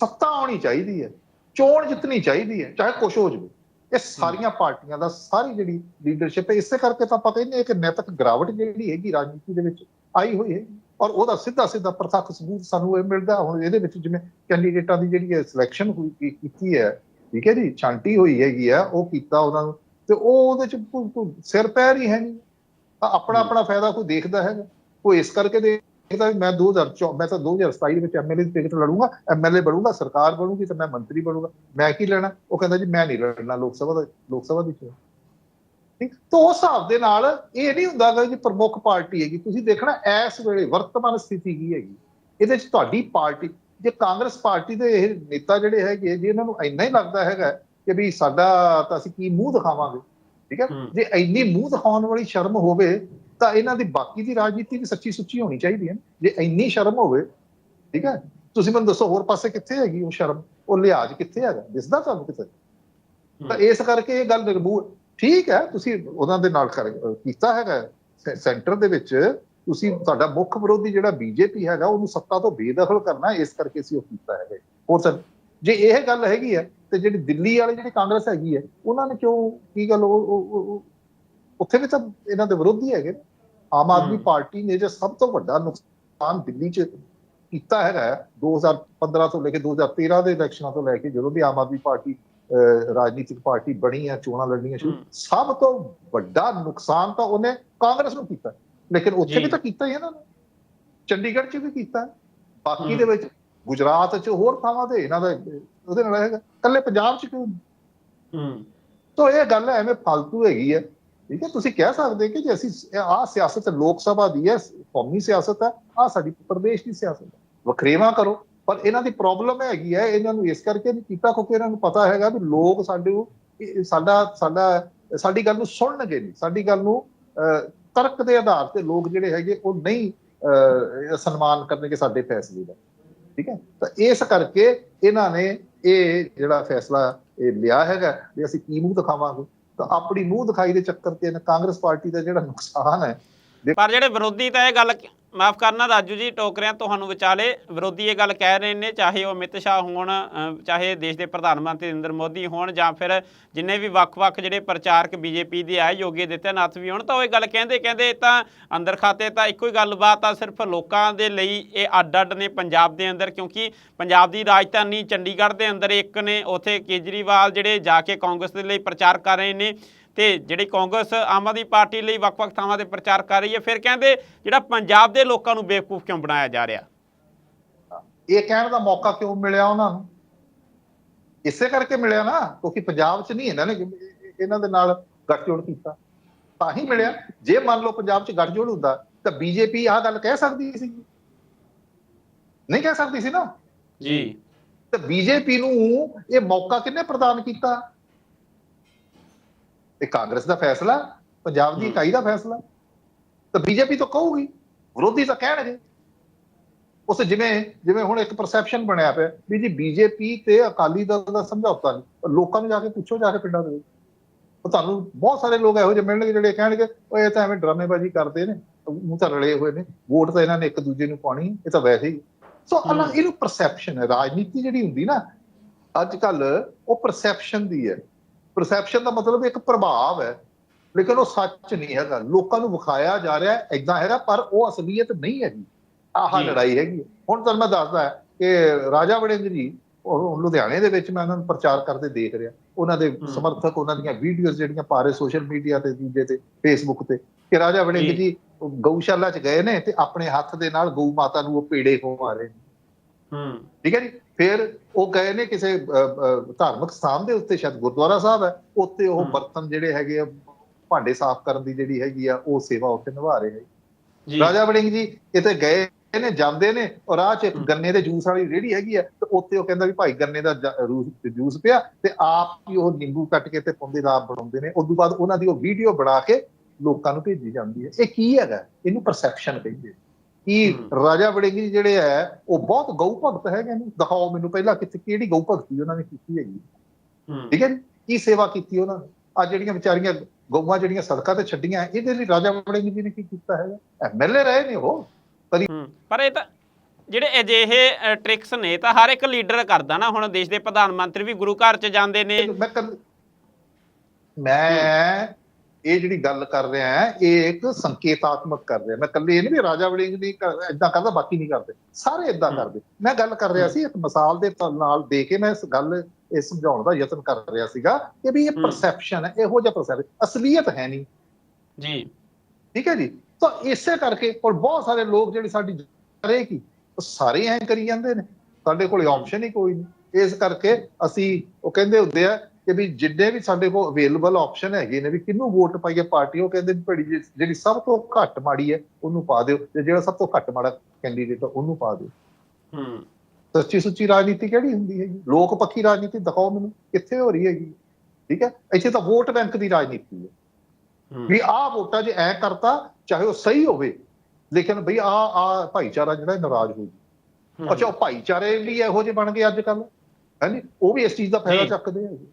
ਸੱਤਾ ਆਉਣੀ ਚਾਹੀਦੀ ਹੈ ਚੋਣ ਜਿੱਤਣੀ ਚਾਹੀਦੀ ਹੈ ਚਾਹੇ ਕੁਛ ਹੋ ਜਾਵੇ। ਇਹ ਸਾਰੀਆਂ ਪਾਰਟੀਆਂ ਦਾ ਸਾਰੀ ਜਿਹੜੀ ਲੀਡਰਸ਼ਿਪ ਹੈ ਇਸੇ ਕਰਕੇ ਤਾਂ ਆਪਾਂ ਕਹਿੰਦੇ ਹਾਂ ਕਿ ਨੈਤਿਕ ਗਿਰਾਵਟ ਜਿਹੜੀ ਹੈਗੀ ਰਾਜਨੀਤੀ ਦੇ ਵਿੱਚ ਆਈ ਹੋਈ ਹੈ ਔਰ ਉਹਦਾ ਸਿੱਧਾ ਸਿੱਧਾ ਪ੍ਰਤੱਖ ਸਬੂਤ ਸਾਨੂੰ ਇਹ ਮਿਲਦਾ ਹੁਣ ਇਹਦੇ ਵਿੱਚ ਜਿਵੇਂ ਕੈਂਡੀਡੇਟਾਂ ਦੀ ਜਿਹੜੀ ਸਿਲੈਕਸ਼ਨ ਹੋਈ ਕੀ- ਕੀਤੀ ਹੈ ਠੀਕ ਹੈ ਜੀ ਛਾਂਟੀ ਹੋਈ ਹੈਗੀ ਆ ਉਹ ਕੀਤਾ ਉਹਨਾਂ ਨੂੰ ਤੇ ਉਹ ਉਹਦੇ ਚ ਸਿਰ ਪੈਰ ਹੀ ਹੈ ਨਹੀਂ। ਆਪਣਾ ਆਪਣਾ ਫਾਇਦਾ ਕੋਈ ਦੇਖਦਾ ਹੈਗਾ। ਕੋਈ ਇਸ ਕਰਕੇ ਦੇਖਦਾ ਵੀ ਮੈਂ 2024 ਮੈਂ ਤਾਂ 2027 ਦੇ ਵਿੱਚ ਐਮਐਲਏ ਦੀ ਟਿਕਟ ਲੜੂੰਗਾ ਐਮਐਲਏ ਬਣੂੰਗਾ ਸਰਕਾਰ ਬਣੂਗੀ ਤਾਂ ਮੈਂ ਮੰਤਰੀ ਬਣੂੰਗਾ। ਮੈਂ ਕੀ ਲੈਣਾ? ਉਹ ਕਹਿੰਦਾ ਜੀ ਮੈਂ ਨਹੀਂ ਲੜਨਾ ਲੋਕ ਸਭਾ ਦਾ ਲੋਕ ਸਭਾ ਦੀ ਚੋਣ ਠੀਕ? ਤਾਂ ਉਸ ਹਿਸਾਬ ਦੇ ਨਾਲ ਇਹ ਨਹੀਂ ਹੁੰਦਾ ਕਿ ਪ੍ਰਮੁੱਖ ਪਾਰਟੀ ਹੈਗੀ। ਤੁਸੀਂ ਦੇਖਣਾ ਇਸ ਵੇਲੇ ਵਰਤਮਾਨ ਸਥਿਤੀ ਕੀ ਹੈਗੀ? ਇਹਦੇ ਚ ਤੁਹਾਡੀ ਪਾਰਟੀ ਜੇ ਕਾਂਗਰਸ ਪਾਰਟੀ ਦੇ ਇਹ ਨੇਤਾ ਜਿਹੜੇ ਹੈਗੇ ਜੇ ਇਹਨਾਂ ਨੂੰ ਇੰਨਾ ਹੀ ਲੱਗਦਾ ਹੈਗਾ ਕਿ ਵੀ ਸਾਡਾ ਤਾਂ ਅਸੀਂ ਕੀ ਮੂੰਹ ਦਿਖਾਵਾਂਗੇ ਠੀਕ ਹੈ। ਜੇ ਇੰਨੀ ਮੂੰਹ ਦਿਖਾਉਣ ਵਾਲੀ ਸ਼ਰਮ ਹੋਵੇ ਤਾਂ ਇਹਨਾਂ ਦੀ ਬਾਕੀ ਦੀ ਰਾਜਨੀਤੀ ਵੀ ਸੱਚੀ ਸੁੱਚੀ ਹੋਣੀ ਚਾਹੀਦੀ ਹੈ। ਜੇ ਇੰਨੀ ਸ਼ਰਮ ਹੋਵੇ ਠੀਕ ਹੈ? ਤੁਸੀਂ ਮੈਨੂੰ ਦੱਸੋ ਹੋਰ ਪਾਸੇ ਕਿੱਥੇ ਹੈਗੀ ਉਹ ਸ਼ਰਮ? ਉਹ ਲਿਹਾਜ਼ ਕਿੱਥੇ ਹੈਗਾ? ਦਿਸਦਾ ਤੁਹਾਨੂੰ ਕਿਤੇ? ਤਾਂ ਇਸ ਕਰਕੇ ਇਹ ਗੱਲ ਨਿਰਮੂਲ ਠੀਕ ਹੈ ਤੁਸੀਂ ਉਹਨਾਂ ਦੇ ਨਾਲ ਕੀਤਾ ਹੈਗਾ ਸੈ- ਸੈਂਟਰ ਦੇ ਵਿੱਚ ਤੁਸੀਂ ਤੁਹਾਡਾ ਮੁੱਖ ਵਿਰੋਧੀ ਜਿਹੜਾ ਬੀਜੇਪੀ ਹੈਗਾ ਉਹਨੂੰ ਸੱਤਾ ਤੋਂ ਬੇਦਖਲ ਕਰਨਾ ਇਸ ਕਰਕੇ ਅਸੀਂ ਉਹ ਕੀਤਾ ਹੈਗਾ। ਹੋਰ ਸਰ ਜੇ ਇਹ ਗੱਲ ਹੈਗੀ ਹੈ ਤੇ ਜਿਹੜੀ ਦਿੱਲੀ ਵਾਲੀ ਜਿਹੜੀ ਕਾਂਗਰਸ ਹੈਗੀ ਹੈ ਉਹਨਾਂ ਨੇ ਕਿਉਂ ਕੀ ਗੱਲ ਉਹ- ਉੱਥੇ ਵੀ ਤਾਂ ਇਹਨਾਂ ਦੇ ਵਿਰੋਧੀ ਹੈਗੇ। ਆਮ ਆਦਮੀ। ਪਾਰਟੀ ਨੇ ਜੇ ਸਭ ਤੋਂ ਵੱਡਾ ਨੁਕਸਾਨ ਦਿੱਲੀ 'ਚ ਕੀਤਾ ਹੈਗਾ ਹੈ, 2015 ਤੋਂ ਲੈ ਕੇ 2013 ਦੇ ਇਲੈਕਸ਼ਨਾਂ ਤੋਂ ਲੈ ਕੇ ਜਦੋਂ ਦੀ ਆਮ ਆਦਮੀ ਪਾਰਟੀ ਰਾਜਨੀਤਿਕ ਪਾਰਟੀ ਬਣੀ ਹੈ ਚੋਣਾਂ ਲੜਨੀਆਂ ਸ਼ੁਰੂ। ਸਭ ਤੋਂ ਵੱਡਾ ਨੁਕਸਾਨ ਤਾਂ ਉਹਨੇ ਕਾਂਗਰਸ ਨੂੰ ਕੀਤਾ ਲੇਕਿਨ ਉੱਥੇ। ਵੀ ਤਾਂ ਕੀਤਾ ਹੀ ਇਹਨਾਂ ਨੇ ਚੰਡੀਗੜ੍ਹ 'ਚ ਵੀ ਕੀਤਾ। ਬਾਕੀ। ਦੇ ਵਿੱਚ ਗੁਜਰਾਤ 'ਚ ਹੋਰ ਥਾਵਾਂ ਤੇ ਇਹਨਾਂ ਦਾ ਉਹਦੇ ਨਾਲ ਹੈਗਾ ਕੱਲੇ ਪੰਜਾਬ 'ਚ ਕਿਉਂ ਹੂੰ ਤੋ ਇਹ ਗੱਲ ਐਵੇਂ ਫालतू ਹੈਗੀ ਹੈ ਠੀਕ ਹੈ? ਤੁਸੀਂ ਕਹਿ ਸਕਦੇ ਕਿ ਜੇ ਅਸੀਂ ਆਹ ਸਿਆਸਤ ਲੋਕ ਸਭਾ ਦੀ ਹੈ, ਕੌਮੀ ਸਿਆਸਤ ਹੈ, ਆਹ ਸਾਡੀ ਪ੍ਰਦੇਸ਼ ਦੀ ਸਿਆਸਤ ਹੈ। ਵਖਰੇਵਾ ਕਰੋ, ਪਰ ਇਹਨਾਂ ਦੀ ਪ੍ਰੋਬਲਮ ਹੈਗੀ ਹੈ, ਇਹਨਾਂ ਨੂੰ ਇਸ ਕਰਕੇ ਨਹੀਂ ਕੀਤਾ ਕਿਉਂਕਿ ਇਹਨਾਂ ਨੂੰ ਪਤਾ ਹੈਗਾ ਵੀ ਲੋਕ ਸਾਡੇ ਨੂੰ ਸਾਡਾ ਸਾਡਾ, ਸਾਡੀ ਗੱਲ ਨੂੰ ਸੁਣਨਗੇ ਨਹੀਂ। ਸਾਡੀ ਗੱਲ ਨੂੰ ਤਰਕ ਦੇ ਆਧਾਰ ਤੇ ਲੋਕ ਜਿਹੜੇ ਹੈਗੇ ਉਹ ਨਹੀਂ ਸਨਮਾਨ ਕਰਨਗੇ ਸਾਡੇ ਫੈਸਲੇ ਦਾ। ਠੀਕ ਹੈ? ਤਾਂ ਇਸ ਕਰਕੇ ਇਹਨਾਂ ਨੇ ਇਹ ਜਿਹੜਾ ਫੈਸਲਾ ਇਹ ਲਿਆ ਹੈਗਾ ਵੀ ਅਸੀਂ ਕੀ ਮੂੰਹ ਦਿਖਾਵਾਂਗੇ? ਤਾਂ ਆਪਣੀ ਮੂੰਹ ਦਿਖਾਈ ਦੇ ਚੱਕਰ ਤੇ ਕਾਂਗਰਸ ਪਾਰਟੀ ਦਾ ਜਿਹੜਾ ਨੁਕਸਾਨ ਹੈ। ਪਰ ਜਿਹੜੇ ਵਿਰੋਧੀ ਤਾਂ ਇਹ ਗੱਲ ਮਾਫ ਕਰਨਾ ਰਾਜੂ ਜੀ ਟੋਕ ਰਿਹਾ ਤੁਹਾਨੂੰ ਵਿਚਾਲੇ ਵਿਰੋਧੀ ਇਹ ਗੱਲ ਕਹਿ ਰਹੇ ਨੇ, ਚਾਹੇ ਉਹ ਅਮਿਤ ਸ਼ਾਹ ਹੋਣ ਚਾਹੇ ਦੇਸ਼ ਦੇ ਪ੍ਰਧਾਨ ਮੰਤਰੀ ਨਰਿੰਦਰ ਮੋਦੀ ਹੋਣ, ਜਾਂ ਫਿਰ ਜਿੰਨੇ ਵੀ ਵੱਖ-ਵੱਖ ਜਿਹੜੇ ਪ੍ਰਚਾਰਕ ਬੀਜੇਪੀ ਦੇ ਆਏ, ਯੋਗੀ ਆਦਿੱਤਿਆਨਾਥ ਵੀ ਹੋਣ, ਤਾਂ ਉਹ ਇਹ ਗੱਲ ਕਹਿੰਦੇ ਕਹਿੰਦੇ ਇਹ ਤਾਂ ਅੰਦਰ ਖਾਤੇ ਤਾਂ ਇੱਕੋ ਹੀ ਗੱਲਬਾਤ ਆ, ਸਿਰਫ ਲੋਕਾਂ ਦੇ ਲਈ ਇਹ ਅੱਡ-ਅੱਡ ਨੇ ਪੰਜਾਬ ਦੇ ਅੰਦਰ, ਕਿਉਂਕਿ ਪੰਜਾਬ ਦੀ ਰਾਜਧਾਨੀ ਚੰਡੀਗੜ੍ਹ ਦੇ ਅੰਦਰ ਇੱਕ ਨੇ, ਉਥੇ ਕੇਜਰੀਵਾਲ ਜਿਹੜੇ ਜਾ ਕੇ ਕਾਂਗਰਸ ਦੇ ਲਈ ਪ੍ਰਚਾਰ ਕਰ ਰਹੇ ਨੇ ਤੇ ਜਿਹੜੀ ਕਾਂਗਰਸ ਆਮ ਆਦਮੀ ਪਾਰਟੀ ਲਈ ਵੱਖ-ਵੱਖ ਥਾਵਾਂ ਤੇ ਪ੍ਰਚਾਰ ਕਰ ਰਹੀ ਹੈ ਫਿਰ ਕਹਿੰਦੇ ਜਿਹੜਾ ਪੰਜਾਬ ਦੇ ਲੋਕਾਂ ਨੂੰ ਬੇਵਕੂਫ ਕਿਉਂ ਬਣਾਇਆ ਜਾ ਰਿਹਾ? ਇਹ ਕਹਿਣ ਦਾ ਮੌਕਾ ਕਿਉਂ ਮਿਲਿਆ ਉਹਨਾਂ ਨੂੰ? ਇਸੇ ਕਰਕੇ ਮਿਲਿਆ ਨਾ ਕਿਉਂਕਿ ਪੰਜਾਬ 'ਚ ਨਹੀਂ ਇਹਨਾਂ ਨੇ ਇਹਨਾਂ ਦੇ ਨਾਲ ਗੱਠਜੋੜ ਕੀਤਾ। ਤਾਂ ਹੀ ਮਿਲਿਆ। ਜੇ ਮੰਨ ਲਓ ਪੰਜਾਬ 'ਚ ਗੱਠਜੋੜ ਹੁੰਦਾ ਤਾਂ ਬੀਜੇਪੀ ਆਹ ਗੱਲ ਕਹਿ ਸਕਦੀ ਸੀ। ਨਹੀਂ ਕਹਿ ਸਕਦੀ ਸੀ ਨਾ? ਜੀ। ਤੇ ਬੀਜੇਪੀ ਨੂੰ ਇਹ ਮੌਕਾ ਕਿੰਨੇ ਪ੍ਰਦਾਨ ਕੀਤਾ? ਇਹ ਕਾਂਗਰਸ ਦਾ ਫੈਸਲਾ ਪੰਜਾਬ ਦੀ। ਇਕਾਈ ਦਾ ਫੈਸਲਾ। ਤਾਂ ਬੀਜੇਪੀ ਤਾਂ ਕਹੂਗੀ ਵਿਰੋਧੀ ਤਾਂ ਕਹਿਣਗੇ ਉਸ ਜਿਵੇਂ ਜਿਵੇਂ ਹੁਣ ਇੱਕ ਪਰਸੈਪਸ਼ਨ ਬਣਿਆ ਪਿਆ ਵੀ ਜੀ ਬੀਜੇਪੀ ਤੇ ਅਕਾਲੀ ਦਲ ਦਾ ਸਮਝੌਤਾ ਨਹੀਂ ਲੋਕਾਂ ਨੂੰ ਜਾ ਕੇ ਪੁੱਛੋ ਜਾ ਕੇ ਪਿੰਡਾਂ ਦੇ ਵਿੱਚ। ਉਹ ਤੁਹਾਨੂੰ ਬਹੁਤ ਸਾਰੇ ਲੋਕ ਇਹੋ ਜਿਹੇ ਮਿਲਣਗੇ ਜਿਹੜੇ ਕਹਿਣਗੇ ਉਹ ਇਹ ਤਾਂ ਐਵੇਂ ਡਰਾਮੇਬਾਜ਼ੀ ਕਰਦੇ ਨੇ ਮੂੰਹ ਤਾਂ ਰਲੇ ਹੋਏ ਨੇ ਵੋਟ ਤਾਂ ਇਹਨਾਂ ਨੇ ਇੱਕ ਦੂਜੇ ਨੂੰ ਪਾਣੀ ਇਹ ਤਾਂ ਵੈਸੇ ਹੀ। ਸੋ। ਇਹਨੂੰ ਪਰਸੈਪਸ਼ਨ ਹੈ ਰਾਜਨੀਤੀ ਜਿਹੜੀ ਹੁੰਦੀ ਨਾ ਅੱਜ ਕੱਲ ਉਹ ਪਰਸੈਪਸ਼ਨ ਦੀ ਹੈ। ਪਰਸੈਪਸ਼ਨ ਦਾ ਮਤਲਬ ਇੱਕ ਪ੍ਰਭਾਵ ਹੈ ਲੇਕਿਨ ਉਹ ਸੱਚ ਨਹੀਂ ਹੈਗਾ ਲੋਕਾਂ ਨੂੰ ਵਿਖਾਇਆ ਜਾ ਰਿਹਾ ਹੈ ਇਦਾਂ ਹੈਗਾ ਪਰ ਉਹ ਅਸਲੀਅਤ ਨਹੀਂ ਹੈਗੀ ਆਹ। ਲੜਾਈ ਹੈਗੀ। ਹੁਣ ਤੁਹਾਨੂੰ ਮੈਂ ਦੱਸਦਾ ਕਿ ਰਾਜਾ ਵੜਿੰਗ ਜੀ ਉਹ ਲੁਧਿਆਣੇ ਦੇ ਵਿੱਚ ਮੈਂ ਉਹਨਾਂ ਨੂੰ ਪ੍ਰਚਾਰ ਕਰਦੇ ਦੇਖ ਰਿਹਾ ਉਹਨਾਂ ਦੇ। ਸਮਰਥਕ ਉਹਨਾਂ ਦੀਆਂ ਵੀਡੀਓਜ਼ ਜਿਹੜੀਆਂ ਪਾ ਰਹੇ ਸੋਸ਼ਲ ਮੀਡੀਆ ਤੇ ਦੂਜੇ ਤੇ ਫੇਸਬੁੱਕ ਤੇ ਕਿ ਰਾਜਾ ਵੜਿੰਗ ਜੀ। ਗਊਸ਼ਾਲਾ 'ਚ ਗਏ ਨੇ ਤੇ ਆਪਣੇ ਹੱਥ ਦੇ ਨਾਲ ਗਊ ਮਾਤਾ ਨੂੰ ਉਹ ਪੇੜੇ ਖਵਾ ਰਹੇ ਨੇ ਹੂੰ ਠੀਕ ਹੈ ਜੀ ਫਿਰ ਉਹ ਗਏ ਨੇ ਕਿਸੇ ਧਾਰਮਿਕ ਸਥਾਨ ਦੇ ਉੱਤੇ ਸ਼ਾਇਦ ਗੁਰਦੁਆਰਾ ਸਾਹਿਬ ਹੈ ਉੱਤੇ ਉਹ। ਬਰਤਨ ਜਿਹੜੇ ਹੈਗੇ ਆ ਭਾਂਡੇ ਸਾਫ਼ ਕਰਨ ਦੀ ਜਿਹੜੀ ਹੈਗੀ ਆ ਉਹ ਸੇਵਾ ਉੱਥੇ ਨਿਭਾ ਰਹੇ ਜੀ। ਰਾਜਾ ਵੜਿੰਗ ਜੀ ਕਿਤੇ ਗਏ ਨੇ ਜਾਂਦੇ ਨੇ ਔਰ ਰਾਹ 'ਚ। ਗੰਨੇ ਦੇ ਜੂਸ ਵਾਲੀ ਰੇੜੀ ਹੈਗੀ ਆ ਤੇ ਉੱਤੇ ਉਹ ਕਹਿੰਦਾ ਵੀ ਭਾਈ ਗੰਨੇ ਦਾ ਜੂਸ ਪਿਆ ਤੇ ਆਪ ਹੀ ਉਹ ਨਿੰਬੂ ਕੱਟ ਕੇ ਤੇ ਪੁੰਦੇ ਦਾ ਬਣਾਉਂਦੇ ਨੇ। ਉਸ ਤੋਂ ਬਾਅਦ ਉਹਨਾਂ ਦੀ ਉਹ ਵੀਡੀਓ ਬਣਾ ਕੇ ਲੋਕਾਂ ਨੂੰ ਭੇਜੀ ਜਾਂਦੀ ਹੈ। ਇਹ ਕੀ ਹੈਗਾ? ਇਹਨੂੰ ਪਰਸੈਪਸ਼ਨ ਕਹਿੰਦੇ ਕਿ। ਰਾਜਾ ਵੜਿੰਗੀ ਜਿਹੜੇ ਹੈ ਉਹ ਬਹੁਤ ਗਊ ਭਗਤ ਹੈਗੇ ਨੇ। ਦਿਖਾਓ ਮੈਨੂੰ ਪਹਿਲਾਂ ਕਿੱਥੇ ਕਿਹੜੀ ਗਊ ਭਗਤੀ ਉਹਨਾਂ ਨੇ ਕੀਤੀ ਹੈਗੀ। ਠੀਕ ਹੈ ਕੀ ਸੇਵਾ ਕੀਤੀ ਉਹਨਾਂ ਨੇ? ਆ ਜਿਹੜੀਆਂ ਵਿਚਾਰੀਆਂ ਗਊਆਂ ਜਿਹੜੀਆਂ ਸੜਕਾਂ ਤੇ ਛੱਡੀਆਂ ਇਹਦੇ ਲਈ ਰਾਜਾ ਵੜਿੰਗੀ ਜੀ ਨੇ ਕੀ ਕੀਤਾ ਹੈਗਾ? ਐਮਐਲਏ ਰਹੇ ਨੇ ਉਹ। ਪਰ ਇਹ ਤਾਂ ਜਿਹੜੇ ਅਜਿਹੇ ਟ੍ਰਿਕਸ ਨੇ ਤਾਂ ਹਰ ਇੱਕ ਲੀਡਰ ਕਰਦਾ ਨਾ। ਹੁਣ ਦੇਸ਼ ਦੇ ਪ੍ਰਧਾਨ ਮੰਤਰੀ ਵੀ ਗੁਰੂ ਘਰ ਚ ਜਾਂਦੇ ਨੇ। ਮੈਂ ਮੈਂ ਇਹ ਜਿਹੜੀ ਗੱਲ ਕਰ ਰਿਹਾ ਹਾਂ ਇਹ ਇੱਕ ਸੰਕੇਤਾਤਮਕ ਕਰ ਰਿਹਾ ਮੈਂ ਕੱਲੇ ਇਹ ਨਹੀਂ ਵੀ ਰਾਜਾ ਵੜਿੰਗ ਨਹੀਂ ਇਦਾਂ ਕਰਦਾ ਬਾਕੀ ਨਹੀਂ ਕਰਦੇ। ਸਾਰੇ ਇਦਾਂ। ਕਰਦੇ। ਮੈਂ ਗੱਲ ਕਰ ਰਿਹਾ ਸੀ ਇੱਕ ਮਿਸਾਲ ਦੇ ਨਾਲ ਦੇ ਕੇ ਮੈਂ ਇਸ ਗੱਲ ਇਹ ਸਮਝਾਉਣ ਦਾ ਯਤਨ ਕਰ ਰਿਹਾ ਸੀਗਾ ਕਿ ਵੀ ਇਹ। ਪਰਸੈਪਸ਼ਨ ਹੈ ਇਹੋ ਜਿਹਾ ਪਰਸੈਪਸ਼ਨ ਅਸਲੀਅਤ ਹੈ ਨਹੀਂ। ਜੀ। ਠੀਕ ਹੈ ਜੀ? ਤਾਂ ਇਸੇ ਕਰਕੇ ਔਰ ਬਹੁਤ ਸਾਰੇ ਲੋਕ ਜਿਹੜੇ ਸਾਡੀ ਕਰੇ ਕੀ? ਉਹ ਸਾਰੇ ਐਂ ਕਰੀ ਜਾਂਦੇ ਨੇ। ਸਾਡੇ ਕੋਲ ਆਪਸ਼ਨ ਹੀ ਕੋਈ ਨਹੀਂ। ਇਸ ਕਰਕੇ ਅਸੀਂ ਉਹ ਕਹਿੰਦੇ ਹੁੰਦੇ ਆ ਕਿ ਵੀ ਜਿੰਨੇ ਵੀ ਸਾਡੇ ਕੋਲ ਅਵੇਲੇਬਲ ਆਪਸ਼ਨ ਹੈਗੇ ਨੇ ਵੀ ਕਿਹਨੂੰ ਵੋਟ ਪਾਈਏ ਪਾਰਟੀ ਉਹ ਕਹਿੰਦੇ ਭੜੀ ਜੀ- ਜਿਹੜੀ ਸਭ ਤੋਂ ਘੱਟ ਮਾੜੀ ਹੈ ਉਹਨੂੰ ਪਾ ਦਿਓ ਤੇ ਜਿਹੜਾ ਸਭ ਤੋਂ ਘੱਟ ਮਾੜਾ ਕੈਂਡੀਡੇਟ ਉਹਨੂੰ ਪਾ ਦਿਓ। ਹੂੰ। ਸੱਚੀ ਸੁੱਚੀ ਰਾਜਨੀਤੀ ਕਿਹੜੀ ਹੁੰਦੀ ਹੈਗੀ? ਲੋਕ ਪੱਖੀ ਰਾਜਨੀਤੀ ਦਿਖਾਓ ਮੈਨੂੰ ਕਿੱਥੇ ਹੋ ਰਹੀ ਹੈਗੀ? ਠੀਕ ਹੈ? ਇੱਥੇ ਤਾਂ ਵੋਟ ਬੈਂਕ ਦੀ ਰਾਜਨੀਤੀ ਹੈ। ਹੂੰ। ਵੀ ਆਹ ਵੋਟਾਂ ਜੇ ਐ ਕਰਤਾ ਚਾਹੇ ਉਹ ਸਹੀ ਹੋਵੇ ਲੇਕਿਨ ਬਈ ਆ ਆ ਭਾਈਚਾਰਾ ਜਿਹੜਾ ਨਾਰਾਜ਼ ਹੋ ਜੂ ਹੂੰ। ਅੱਛਾ ਉਹ ਭਾਈਚਾਰੇ ਵੀ ਇਹੋ ਜਿਹੇ ਬਣ ਗਏ ਅੱਜ ਕੱਲ ਹਾਂਜੀ ਉਹ ਵੀ ਇਸ ਚੀਜ਼ ਦਾ ਫਾਇਦਾ ਜੀ। ਚੱਕਦੇ ਹੈਗੇ ਵੀ